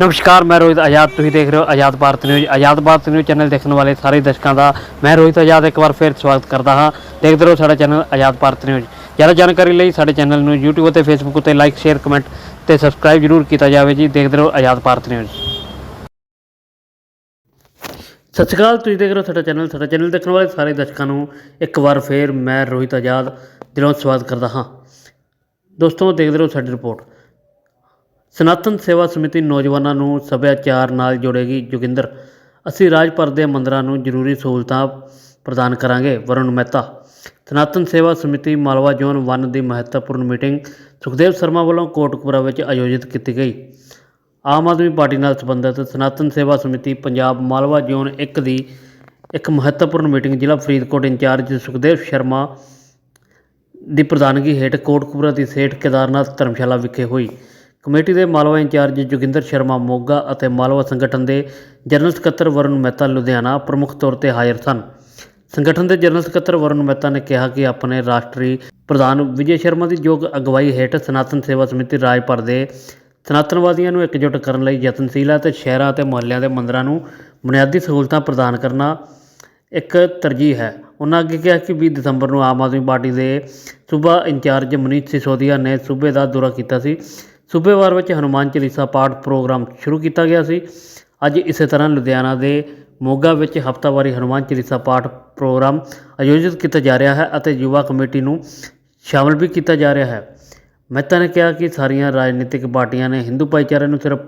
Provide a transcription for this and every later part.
ਨਮਸਕਾਰ, ਮੈਂ ਰੋਹਿਤ ਆਜ਼ਾਦ। ਤੁਸੀਂ ਦੇਖ ਰਹੇ ਹੋ Azad Bharat news. Azad Bharat news channel ਦੇਖਣ ਵਾਲੇ ਸਾਰੇ ਦਰਸ਼ਕਾਂ ਦਾ ਮੈਂ ਰੋਹਿਤ ਆਜ਼ਾਦ ਇੱਕ ਵਾਰ ਫਿਰ ਸਵਾਗਤ ਕਰਦਾ ਹਾਂ। ਦੇਖਦੇ ਰਹੋ ਸਾਡਾ ਚੈਨਲ ਆਜ਼ਾਦ ਭਾਰਤ ਨਿਊਜ਼। ਜ਼ਿਆਦਾ ਜਾਣਕਾਰੀ ਲਈ ਸਾਡੇ ਚੈਨਲ ਨੂੰ YouTube ਅਤੇ Facebook ਉੱਤੇ ਲਾਈਕ ਸ਼ੇਅਰ ਕਮੈਂਟ ਤੇ ਸਬਸਕ੍ਰਾਈਬ ਜਰੂਰ ਕੀਤਾ ਜਾਵੇ ਜੀ। ਦੇਖਦੇ ਰਹੋ ਆਜ਼ਾਦ ਭਾਰਤ ਨਿਊਜ਼। ਸਤਿ ਸ਼੍ਰੀ ਅਕਾਲ, ਤੁਸੀਂ ਦੇਖ ਰਹੇ ਹੋ ਸਾਡਾ ਚੈਨਲ। ਸਾਡਾ ਚੈਨਲ ਦੇਖਣ ਵਾਲੇ ਸਾਰੇ ਦਰਸ਼ਕਾਂ ਨੂੰ ਇੱਕ ਵਾਰ ਫਿਰ ਮੈਂ ਰੋਹਿਤ ਆਜ਼ਾਦ ਦਿਲੋਂ ਸਵਾਗਤ ਕਰਦਾ ਹਾਂ। ਦੋਸਤੋ, ਦੇਖਦੇ ਰਹੋ ਸਾਡੀ ਰਿਪੋਰਟ। ਸਨਾਤਨ ਸੇਵਾ ਸਮਿਤੀ ਨੌਜਵਾਨਾਂ ਨੂੰ ਸੱਭਿਆਚਾਰ ਨਾਲ ਜੋੜੇਗੀ ਜੋਗਿੰਦਰ। ਅਸੀਂ ਰਾਜ ਭਰ ਦੇ ਮੰਦਰਾਂ ਨੂੰ ਜ਼ਰੂਰੀ ਸਹੂਲਤਾਂ ਪ੍ਰਦਾਨ ਕਰਾਂਗੇ। ਵਰੁਣ ਮਹਿਤਾ, ਸਨਾਤਨ ਸੇਵਾ ਸਮਿਤੀ ਮਾਲਵਾ ਜ਼ੋਨ 1 ਦੀ ਮਹੱਤਵਪੂਰਨ ਮੀਟਿੰਗ ਸੁਖਦੇਵ ਸ਼ਰਮਾ ਵੱਲੋਂ ਕੋਟਕਪੁਰਾ ਵਿੱਚ ਆਯੋਜਿਤ ਕੀਤੀ ਗਈ। ਆਮ ਆਦਮੀ ਪਾਰਟੀ ਨਾਲ ਸੰਬੰਧਿਤ ਸਨਾਤਨ ਸੇਵਾ ਸਮਿਤੀ ਪੰਜਾਬ ਮਾਲਵਾ ਜ਼ੋਨ 1 ਦੀ ਇੱਕ ਮਹੱਤਵਪੂਰਨ ਮੀਟਿੰਗ ਜ਼ਿਲ੍ਹਾ ਫਰੀਦਕੋਟ ਇੰਚਾਰਜ ਸੁਖਦੇਵ ਸ਼ਰਮਾ ਦੀ ਪ੍ਰਧਾਨਗੀ ਹੇਠ ਕੋਟਕਪੁਰਾ ਦੀ ਸੇਠ ਕੇਦਾਰਨਾਥ ਧਰਮਸ਼ਾਲਾ ਵਿਖੇ ਹੋਈ। ਕਮੇਟੀ ਦੇ ਮਾਲਵਾ ਇੰਚਾਰਜ ਜੋਗਿੰਦਰ ਸ਼ਰਮਾ ਮੋਗਾ ਅਤੇ ਮਾਲਵਾ ਸੰਗਠਨ ਦੇ ਜਨਰਲ ਸਕੱਤਰ ਵਰੁਣ ਮਹਿਤਾ ਲੁਧਿਆਣਾ ਪ੍ਰਮੁੱਖ ਤੌਰ ਤੇ ਹਾਜ਼ਰ ਸਨ। ਸੰਗਠਨ ਦੇ ਜਨਰਲ ਸਕੱਤਰ ਵਰੁਣ ਮਹਿਤਾ ਨੇ ਕਿਹਾ ਕਿ ਆਪਣੇ ਰਾਸ਼ਟਰੀ ਪ੍ਰਧਾਨ ਵਿਜੇ ਸ਼ਰਮਾ ਦੀ ਯੋਗ ਅਗਵਾਈ ਹੇਠ ਸਨਾਤਨ ਸੇਵਾ ਸਮਿਤੀ ਰਾਜ ਭਰ ਦੇ ਸਨਾਤਨਵਾਦੀਆਂ ਨੂੰ ਇਕਜੁੱਟ ਕਰਨ ਲਈ ਯਤਨਸ਼ੀਲ ਹੈ ਤੇ ਸ਼ਹਿਰਾਂ ਅਤੇ ਮੁਹੱਲਿਆਂ ਦੇ ਮੰਦਰਾਂ ਨੂੰ ਬੁਨਿਆਦੀ ਸਹੂਲਤਾਂ ਪ੍ਰਦਾਨ ਕਰਨਾ ਇੱਕ ਤਰਜੀਹ ਹੈ। ਉਹਨਾਂ ਅੱਗੇ ਕਿਹਾ ਕਿ 20 ਦਸੰਬਰ ਨੂੰ ਆਮ ਆਦਮੀ ਪਾਰਟੀ ਦੇ ਸੂਬਾ ਇੰਚਾਰਜ ਮਨੀਤ ਸਿਸੋਦੀਆ ਨੇ ਸੂਬੇ ਦਾ ਦੌਰਾ ਕੀਤਾ ਸੀ। ਸੂਬੇਵਾਰ ਵਿੱਚ ਹਨੂਮਾਨ ਚਾਲੀਸਾ ਪਾਠ ਪ੍ਰੋਗਰਾਮ ਸ਼ੁਰੂ ਕੀਤਾ ਗਿਆ ਸੀ। ਅੱਜ ਇਸੇ ਤਰ੍ਹਾਂ ਲੁਧਿਆਣਾ ਦੇ ਮੋਗਾ ਵਿੱਚ ਹਫ਼ਤਾਵਾਰੀ ਹਨੂਮਾਨ ਚਾਲੀਸਾ ਪਾਠ ਪ੍ਰੋਗਰਾਮ ਆਯੋਜਿਤ ਕੀਤਾ ਜਾ ਰਿਹਾ ਹੈ ਅਤੇ ਯੁਵਾ ਕਮੇਟੀ ਨੂੰ ਸ਼ਾਮਲ ਵੀ ਕੀਤਾ ਜਾ ਰਿਹਾ ਹੈ। ਮਹਿਤਾ ਨੇ ਕਿਹਾ ਕਿ ਸਾਰੀਆਂ ਰਾਜਨੀਤਿਕ ਪਾਰਟੀਆਂ ਨੇ ਹਿੰਦੂ ਭਾਈਚਾਰੇ ਨੂੰ ਸਿਰਫ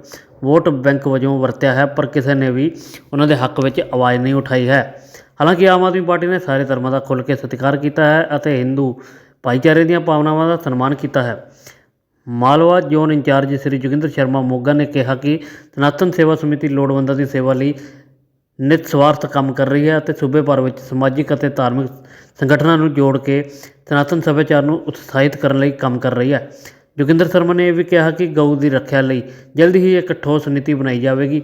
ਵੋਟ ਬੈਂਕ ਵਜੋਂ ਵਰਤਿਆ ਹੈ, ਪਰ ਕਿਸੇ ਨੇ ਵੀ ਉਹਨਾਂ ਦੇ ਹੱਕ ਵਿੱਚ ਆਵਾਜ਼ ਨਹੀਂ ਉਠਾਈ ਹੈ। ਹਾਲਾਂਕਿ ਆਮ ਆਦਮੀ ਪਾਰਟੀ ਨੇ ਸਾਰੇ ਧਰਮਾਂ ਦਾ ਖੁੱਲ੍ਹ ਕੇ ਸਤਿਕਾਰ ਕੀਤਾ ਹੈ ਅਤੇ ਹਿੰਦੂ ਭਾਈਚਾਰੇ ਦੀਆਂ ਭਾਵਨਾਵਾਂ ਦਾ ਸਨਮਾਨ ਕੀਤਾ ਹੈ। ਮਾਲਵਾ ਜ਼ੋਨ ਇੰਚਾਰਜ ਸ੍ਰੀ ਜੋਗਿੰਦਰ ਸ਼ਰਮਾ ਮੋਗਾ ਨੇ ਕਿਹਾ ਕਿ ਸਨਾਤਨ ਸੇਵਾ ਸਮਿਤੀ ਲੋੜਵੰਦਾਂ ਦੀ ਸੇਵਾ ਲਈ ਨਿਤ ਸਵਾਰਥ ਕੰਮ ਕਰ ਰਹੀ ਹੈ ਅਤੇ ਸੂਬੇ ਭਰ ਵਿੱਚ ਸਮਾਜਿਕ ਅਤੇ ਧਾਰਮਿਕ ਸੰਗਠਨਾਂ ਨੂੰ ਜੋੜ ਕੇ ਸਨਾਤਨ ਸੱਭਿਆਚਾਰ ਨੂੰ ਉਤਸ਼ਾਹਿਤ ਕਰਨ ਲਈ ਕੰਮ ਕਰ ਰਹੀ ਹੈ। ਜੋਗਿੰਦਰ ਸ਼ਰਮਾ ਨੇ ਇਹ ਵੀ ਕਿਹਾ ਕਿ ਗਊ ਦੀ ਰੱਖਿਆ ਲਈ ਜਲਦੀ ਹੀ ਇੱਕ ਠੋਸ ਨੀਤੀ ਬਣਾਈ ਜਾਵੇਗੀ।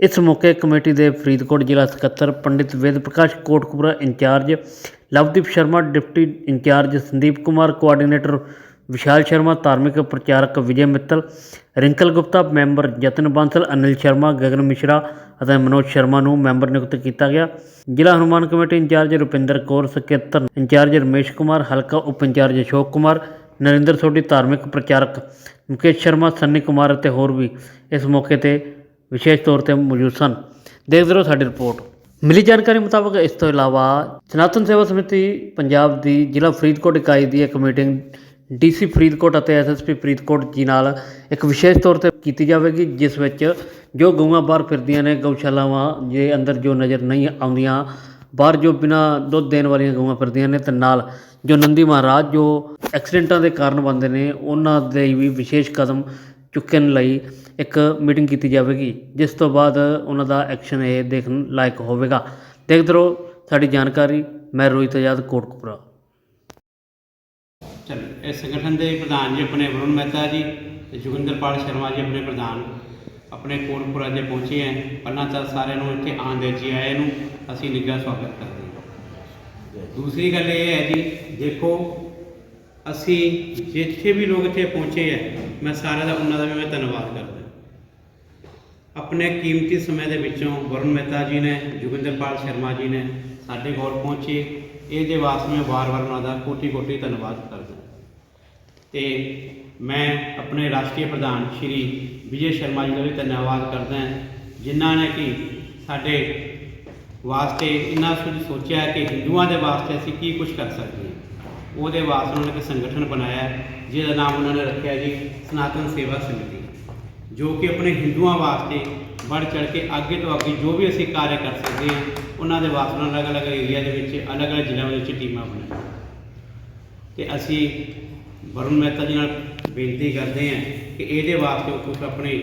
ਇਸ ਮੌਕੇ ਕਮੇਟੀ ਦੇ ਫਰੀਦਕੋਟ ਜ਼ਿਲ੍ਹਾ ਸਕੱਤਰ Pandit Ved Prakash Kotkapura incharge Lovedeep Sharma, deputy incharge Sandeep Kumar, coordinator Vishal Sharma, ਧਾਰਮਿਕ ਪ੍ਰਚਾਰਕ ਵਿਜੇ ਮਿੱਤਲ, ਰਿੰਕਲ ਗੁਪਤਾ, ਮੈਂਬਰ ਜਤਨ ਬਾਂਸਲ, ਅਨਿਲ ਸ਼ਰਮਾ, ਗਗਨ ਮਿਸ਼ਰਾ ਅਤੇ ਮਨੋਜ ਸ਼ਰਮਾ ਨੂੰ ਮੈਂਬਰ ਨਿਯੁਕਤ ਕੀਤਾ ਗਿਆ। ਜ਼ਿਲ੍ਹਾ ਹਨੂਮਾਨ ਕਮੇਟੀ ਇੰਚਾਰਜ ਰੁਪਿੰਦਰ ਕੌਰ, ਸਕੱਤਰ ਇੰਚਾਰਜ ਰਮੇਸ਼ ਕੁਮਾਰ, ਹਲਕਾ ਉਪ ਇੰਚਾਰਜ ਅਸ਼ੋਕ ਕੁਮਾਰ, ਨਰਿੰਦਰ ਸੋਢੀ, ਧਾਰਮਿਕ ਪ੍ਰਚਾਰਕ ਮੁਕੇਸ਼ ਸ਼ਰਮਾ, ਸੰਨੀ ਕੁਮਾਰ ਅਤੇ ਹੋਰ ਵੀ ਇਸ ਮੌਕੇ ਤੇ ਵਿਸ਼ੇਸ਼ ਤੌਰ ਤੇ ਮੌਜੂਦ ਸਨ। ਦੇਖਦੇ ਰਹੋ ਸਾਡੀ ਰਿਪੋਰਟ। ਮਿਲੀ ਜਾਣਕਾਰੀ ਮੁਤਾਬਕ ਇਸ ਤੋਂ ਇਲਾਵਾ ਸਨਾਤਨ ਸੇਵਾ ਸਮਿਤੀ ਪੰਜਾਬ ਦੀ ਜ਼ਿਲ੍ਹਾ ਫਰੀਦਕੋਟ ਇਕਾਈ ਦੀ ਇੱਕ ਮੀਟਿੰਗ ਡੀਸੀ ਫਰੀਦਕੋਟ ਅਤੇ ਐਸਐਸਪੀ ਫਰੀਦਕੋਟ ਜੀ ਨਾਲ ਇੱਕ ਵਿਸ਼ੇਸ਼ ਤੌਰ ਤੇ ਕੀਤੀ ਜਾਵੇਗੀ, ਜਿਸ ਵਿੱਚ ਜੋ ਗਊਆਂ ਬਾਹਰ ਫਿਰਦੀਆਂ ਨੇ, ਗਊਸ਼ਾਲਾਵਾਂ ਜੇ ਅੰਦਰ ਜੋ ਨਜ਼ਰ ਨਹੀਂ ਆਉਂਦੀਆਂ, ਬਾਹਰ ਜੋ ਬਿਨਾ ਦੁੱਧ ਦੇਣ ਵਾਲੀਆਂ ਗਊਆਂ ਫਿਰਦੀਆਂ ਨੇ ਤੇ ਨਾਲ ਜੋ ਨੰਦੀ ਮਹਾਰਾਜ ਜੋ ਐਕਸੀਡੈਂਟਾਂ ਦੇ ਕਾਰਨ ਬਣਦੇ ਨੇ, ਉਹਨਾਂ ਦੇ ਵੀ ਵਿਸ਼ੇਸ਼ ਕਦਮ ਚੁੱਕਣ ਲਈ ਇੱਕ ਮੀਟਿੰਗ ਕੀਤੀ ਜਾਵੇਗੀ, ਜਿਸ ਤੋਂ ਬਾਅਦ ਉਹਨਾਂ ਦਾ ਐਕਸ਼ਨ ਇਹ ਦੇਖਣ ਲਾਇਕ ਹੋਵੇਗਾ। ਦੇਖਦੇ ਰਹੋ ਸਾਡੀ ਜਾਣਕਾਰੀ, ਮੈਂ ਰੋਹਿਤ ਆਜ਼ਾਦ, ਕੋਟਕਪੁਰਾ। ਚਲ, ਇਸ ਸੰਗਠਨ ਦੇ ਪ੍ਰਧਾਨ ਜੀ ਆਪਣੇ ਵਰੁਣ ਮਹਿਤਾ ਜੀ ਤੇ ਜੋਗਿੰਦਰਪਾਲ ਸ਼ਰਮਾ ਜੀ ਆਪਣੇ ਪ੍ਰਧਾਨ ਆਪਣੇ ਕੋਟਪੁਰਾ ਦੇ ਪਹੁੰਚੇ ਹੈ ਪਹਿਲਾਂ ਤਾਂ ਸਾਰਿਆਂ ਨੂੰ ਇੱਥੇ ਆਉਣ ਦੇ ਜੀ ਆਏ ਨੂੰ ਅਸੀਂ ਨਿੱਘਾ ਸਵਾਗਤ ਕਰਦੇ ਹਾਂ। ਦੂਸਰੀ ਗੱਲ ਇਹ ਹੈ ਜੀ, ਦੇਖੋ, ਅਸੀਂ ਜਿੱਥੇ ਵੀ ਲੋਕ ਇੱਥੇ ਪਹੁੰਚੇ ਹੈ ਮੈਂ ਸਾਰਿਆਂ ਦਾ ਉਹਨਾਂ ਦਾ ਵੀ ਮੈਂ ਧੰਨਵਾਦ ਕਰਦਾ। ਆਪਣੇ ਕੀਮਤੀ ਸਮੇਂ ਦੇ ਵਿੱਚੋਂ ਵਰੁਣ ਮਹਿਤਾ ਜੀ ਨੇ, ਜੋਗਿੰਦਰਪਾਲ ਸ਼ਰਮਾ ਜੀ ਨੇ ਸਾਡੇ ਕੋਲ ਪਹੁੰਚੇ। ਇਹਦੇ ਵਾਸਤੇ ਮੈਂ ਵਾਰ-ਵਾਰ ਉਹਨਾਂ ਦਾ ਕੋਟੀ-ਕੋਟੀ ਧੰਨਵਾਦ ਕਰਦਾ ਤੇ ਮੈਂ ਆਪਣੇ ਰਾਸ਼ਟਰੀ ਪ੍ਰਧਾਨ ਸ਼੍ਰੀ ਵਿਜੇ ਸ਼ਰਮਾ ਜੀ ਦਾ ਵੀ ਧੰਨਵਾਦ ਕਰਦਾ ਜਿਨ੍ਹਾਂ ਨੇ ਕਿ ਸਾਡੇ ਵਾਸਤੇ ਇੰਨਾ ਕੁਝ ਸੋਚਿਆ ਕਿ ਹਿੰਦੂਆਂ ਦੇ ਵਾਸਤੇ ਅਸੀਂ ਕੀ ਕੁਝ ਕਰ ਸਕਦੇ ਹਾਂ। ਉਹਦੇ ਵਾਸਤੇ ਉਹਨਾਂ ਨੇ ਇੱਕ ਸੰਗਠਨ ਬਣਾਇਆ ਜਿਹਦਾ ਨਾਮ ਉਹਨਾਂ ਨੇ ਰੱਖਿਆ ਜੀ, ਸਨਾਤਨ ਸੇਵਾ ਸਮਿਤੀ, ਜੋ ਕਿ ਆਪਣੇ ਹਿੰਦੂਆਂ ਵਾਸਤੇ ਵੱਧ ਚੜ ਕੇ ਅੱਗੇ ਤੋਂ ਅੱਗੇ ਜੋ ਵੀ ਅਸੀਂ ਕਾਰਜ ਕਰ ਸਕਦੇ ਹਾਂ ਉਹਨਾਂ ਦੇ ਵਾਸਤੇ ਅਲੱਗ-ਅਲੱਗ ਏਰੀਆ ਦੇ ਵਿੱਚ, ਅਲੱਗ-ਅਲੱਗ ਜ਼ਿਲ੍ਹਿਆਂ ਦੇ ਵਿੱਚ ਟੀਮਾਂ ਬਣਾਈਆਂ। ਤੇ ਅਸੀਂ ਵਰੁਣ ਮਹਿਤਾ ਜੀ ਨਾਲ ਬੇਨਤੀ ਕਰਦੇ ਹਾਂ ਕਿ ਇਹਦੇ ਵਾਸਤੇ ਕੁਝ ਆਪਣੇ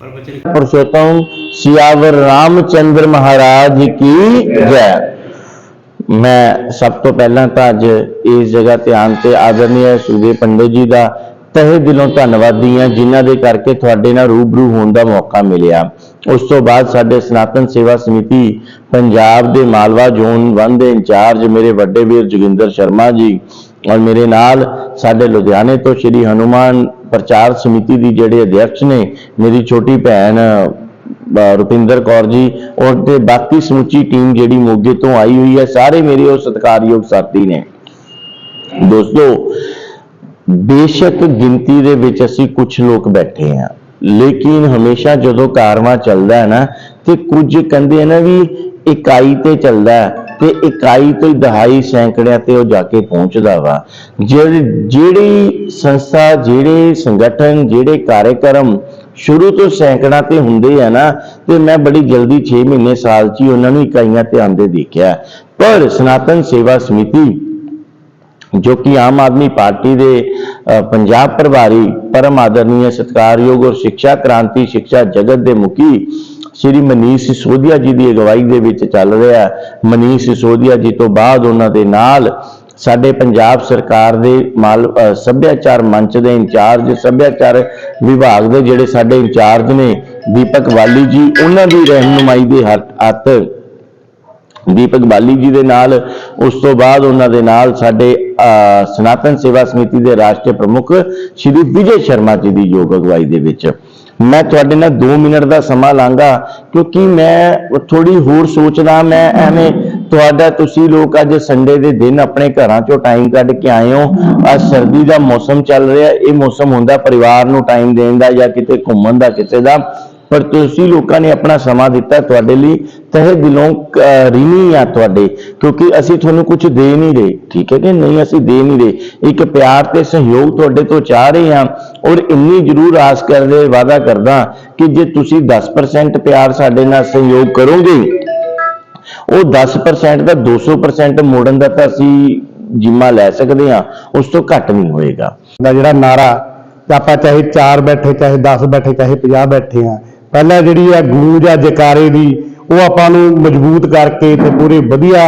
पुरुषोत्तम सियावर रामचंद्र महाराज की जय मैं सब तो पहला तो अज इस जगह ध्यान से आदरणीय सुखदेव पंडित जी का ਤਹਿ ਦਿਲੋਂ ਧੰਨਵਾਦੀ ਹਾਂ, ਜਿਨ੍ਹਾਂ ਦੇ ਕਰਕੇ ਤੁਹਾਡੇ ਨਾਲ ਰੂਬਰੂ ਹੋਣ ਦਾ ਮੌਕਾ ਮਿਲਿਆ। ਉਸ ਤੋਂ ਬਾਅਦ ਸਾਡੇ ਸਨਾਤਨ ਸੇਵਾ ਸਮਿਤੀ ਪੰਜਾਬ ਦੇ ਮਾਲਵਾ ਜ਼ੋਨ 1 ਦੇ ਇੰਚਾਰਜ ਮੇਰੇ ਵੱਡੇ ਵੀਰ ਜੋਗਿੰਦਰ ਸ਼ਰਮਾ ਜੀ ਔਰ ਮੇਰੇ ਨਾਲ ਸਾਡੇ ਲੁਧਿਆਣੇ ਤੋਂ ਸ਼੍ਰੀ ਹਨੂਮਾਨ ਪ੍ਰਚਾਰ ਸਮਿਤੀ ਦੀ ਜਿਹੜੇ ਅਧਿਕਸ਼ ਨੇ, ਮੇਰੀ ਛੋਟੀ ਭੈਣ ਰੁਪਿੰਦਰ ਕੌਰ ਜੀ, ਔਰ ਤੇ ਬਾਕੀ ਸਮੁੱਚੀ ਟੀਮ ਜਿਹੜੀ ਮੋਗੇ ਤੋਂ ਆਈ ਹੋਈ ਹੈ, ਸਾਰੇ ਮੇਰੇ ਉਹ ਸਤਿਕਾਰਯੋਗ ਸਾਥੀ ਨੇ। ਦੋਸਤੋ ਬੇਸ਼ੱਕ ਗਿਣਤੀ ਦੇ ਵਿੱਚ ਅਸੀਂ ਕੁਝ ਲੋਕ ਬੈਠੇ ਹਾਂ। ਲੇਕਿਨ ਹਮੇਸ਼ਾ ਜਦੋਂ ਕਾਰਵਾ ਚੱਲਦਾ ਹੈ ਨਾ, ਤੇ ਕੁਝ ਕਹਿੰਦੇ ਆ ਨਾ ਵੀ ਇਕਾਈ ਤੇ ਚੱਲਦਾ ਤੇ ਇਕਾਈ ਤੋਂ ਹੀ ਦਹਾਈ ਸੈਂਕੜਿਆਂ ਤੇ ਉਹ ਜਾ ਕੇ ਪਹੁੰਚਦਾ ਵਾ। ਜਿਹੜੀ ਜਿਹੜੀ ਸੰਸਥਾ, ਜਿਹੜੇ ਸੰਗਠਨ, ਜਿਹੜੇ ਕਾਰਜਕਰਮ ਸ਼ੁਰੂ ਤੋਂ ਸੈਂਕੜਾਂ ਤੇ ਹੁੰਦੇ ਆ ਨਾ, ਤੇ ਮੈਂ ਬੜੀ ਜਲਦੀ 6 ਮਹੀਨੇ ਸਾਲ 'ਚ ਹੀ ਉਹਨਾਂ ਨੂੰ ਇਕਾਈਆਂ ਤੇ ਆਂਦੇ ਦੇਖਿਆ। ਪਰ ਸਨਾਤਨ ਸੇਵਾ ਸਮਿਤੀ ਜੋ ਕਿ ਆਮ ਆਦਮੀ ਪਾਰਟੀ ਦੇ ਪੰਜਾਬ ਪ੍ਰਭਾਰੀ ਪਰਮ ਆਦਰਨੀय ਸਤਿਕਾਰਯੋਗ ਔਰ ਸਿੱਖਿਆ ਕ੍ਰਾਂਤੀ ਸਿੱਖਿਆ ਜਗਤ ਦੇ ਮੁਖੀ ਸ਼੍ਰੀ ਮਨੀਸ਼ ਸਿਸੋਦੀਆ ਜੀ ਦੀ ਅਗਵਾਈ ਦੇ ਵਿੱਚ ਚੱਲ ਰਿਹਾ ਮਨੀਸ਼ ਸਿਸੋਦੀਆ ਜੀ ਤੋਂ ਬਾਅਦ ਉਹਨਾਂ ਦੇ ਨਾਲ ਸਾਡੇ ਪੰਜਾਬ ਸਰਕਾਰ ਦੇ ਮਾਲ ਸੱਭਿਆਚਾਰ ਮੰਚ ਦੇ ਇੰਚਾਰਜ, ਸੱਭਿਆਚਾਰ ਵਿਭਾਗ ਦੇ ਜਿਹੜੇ ਸਾਡੇ ਇੰਚਾਰਜ ਨੇ ਦੀਪਕ ਵਾਲੀ ਜੀ, ਉਹਨਾਂ ਦੀ ਰਹਿਨੁਮਾਈ ਦੇ ਹੱਥ ਹੱਥ ਦੀਪਕ ਬਾਲੀ ਜੀ ਦੇ ਨਾਲ, ਉਸ ਤੋਂ ਬਾਅਦ ਉਹਨਾਂ ਦੇ ਨਾਲ ਸਾਡੇ ਸਨਾਤਨ ਸੇਵਾ ਸਮਿਤੀ ਦੇ ਰਾਸ਼ਟਰੀ ਪ੍ਰਮੁੱਖ ਸ਼੍ਰੀ ਵਿਜੇ ਸ਼ਰਮਾ ਜੀ ਦੀ ਯੋਗ ਅਗਵਾਈ ਦੇ ਵਿੱਚ। ਮੈਂ ਤੁਹਾਡੇ ਨਾਲ 2 ਮਿੰਟ ਦਾ ਸਮਾਂ ਲਾਂਗਾ, ਕਿਉਂਕਿ ਮੈਂ ਥੋੜੀ ਹੋਰ ਸੋਚਦਾ, ਮੈਂ ਐਵੇਂ ਤੁਹਾਡਾ, ਤੁਸੀਂ ਲੋਕ ਅੱਜ ਸੰਡੇ ਦੇ ਦਿਨ ਆਪਣੇ ਘਰਾਂ ਚੋਂ ਟਾਈਮ ਕੱਢ ਕੇ ਆਏ ਹੋ। ਅੱਜ ਸਰਦੀ ਦਾ ਮੌਸਮ ਚੱਲ ਰਿਹਾ, ਇਹ ਮੌਸਮ ਹੁੰਦਾ ਪਰਿਵਾਰ ਨੂੰ ਟਾਈਮ ਦੇਣ ਦਾ ਜਾਂ ਕਿਤੇ ਘੁੰਮਣ ਦਾ, ਕਿਸੇ ਦਾ। ਪਰ ਤੁਸੀਂ ਲੋਕਾਂ ਨੇ ਆਪਣਾ ਸਮਾਂ ਦਿੱਤਾ ਤੁਹਾਡੇ ਲਈ ਤਹਿ ਦਿਲੋਂ ਅਹ, ਆ ਤੁਹਾਡੇ ਕਿਉਂਕਿ ਅਸੀਂ ਤੁਹਾਨੂੰ ਕੁਝ ਦੇ ਨਹੀਂ ਰਹੇ ਠੀਕ ਹੈ ਕਿ ਨਹੀਂ? ਅਸੀਂ ਦੇ ਨਹੀਂ ਰਹੇ। ਇੱਕ ਪਿਆਰ ਤੇ ਸਹਿਯੋਗ ਤੁਹਾਡੇ ਤੋਂ ਚਾਹ ਰਹੇ ਹਾਂ ਔਰ ਇੰਨੀ ਜ਼ਰੂਰ ਆਸ ਕਰਦੇ ਵਾਅਦਾ ਕਰਦਾ ਕਿ ਜੇ ਤੁਸੀਂ 10% ਪਿਆਰ ਸਾਡੇ ਨਾਲ ਸਹਿਯੋਗ ਕਰੋਗੇ ਉਹ 10% ਦਾ 200% ਮੋੜਨ ਦਾ ਤਾਂ ਅਸੀਂ ਜਿੰਮਾ ਲੈ ਸਕਦੇ ਹਾਂ ਉਸ ਤੋਂ ਘੱਟ ਨਹੀਂ ਹੋਏਗਾ। ਦਾ ਜਿਹੜਾ ਨਾਰਾ ਆਪਾਂ ਚਾਹੇ 4 ਬੈਠੇ ਚਾਹੇ 10 ਬੈਠੇ ਚਾਹੇ 50 ਬੈਠੇ ਆ ਪਹਿਲਾਂ ਜਿਹੜੀ ਆ ਗੂੰਜ ਆ ਜਕਾਰੇ ਦੀ, ਉਹ ਆਪਾਂ ਨੂੰ ਮਜ਼ਬੂਤ ਕਰਕੇ ਤੇ ਪੂਰੇ ਵਧੀਆ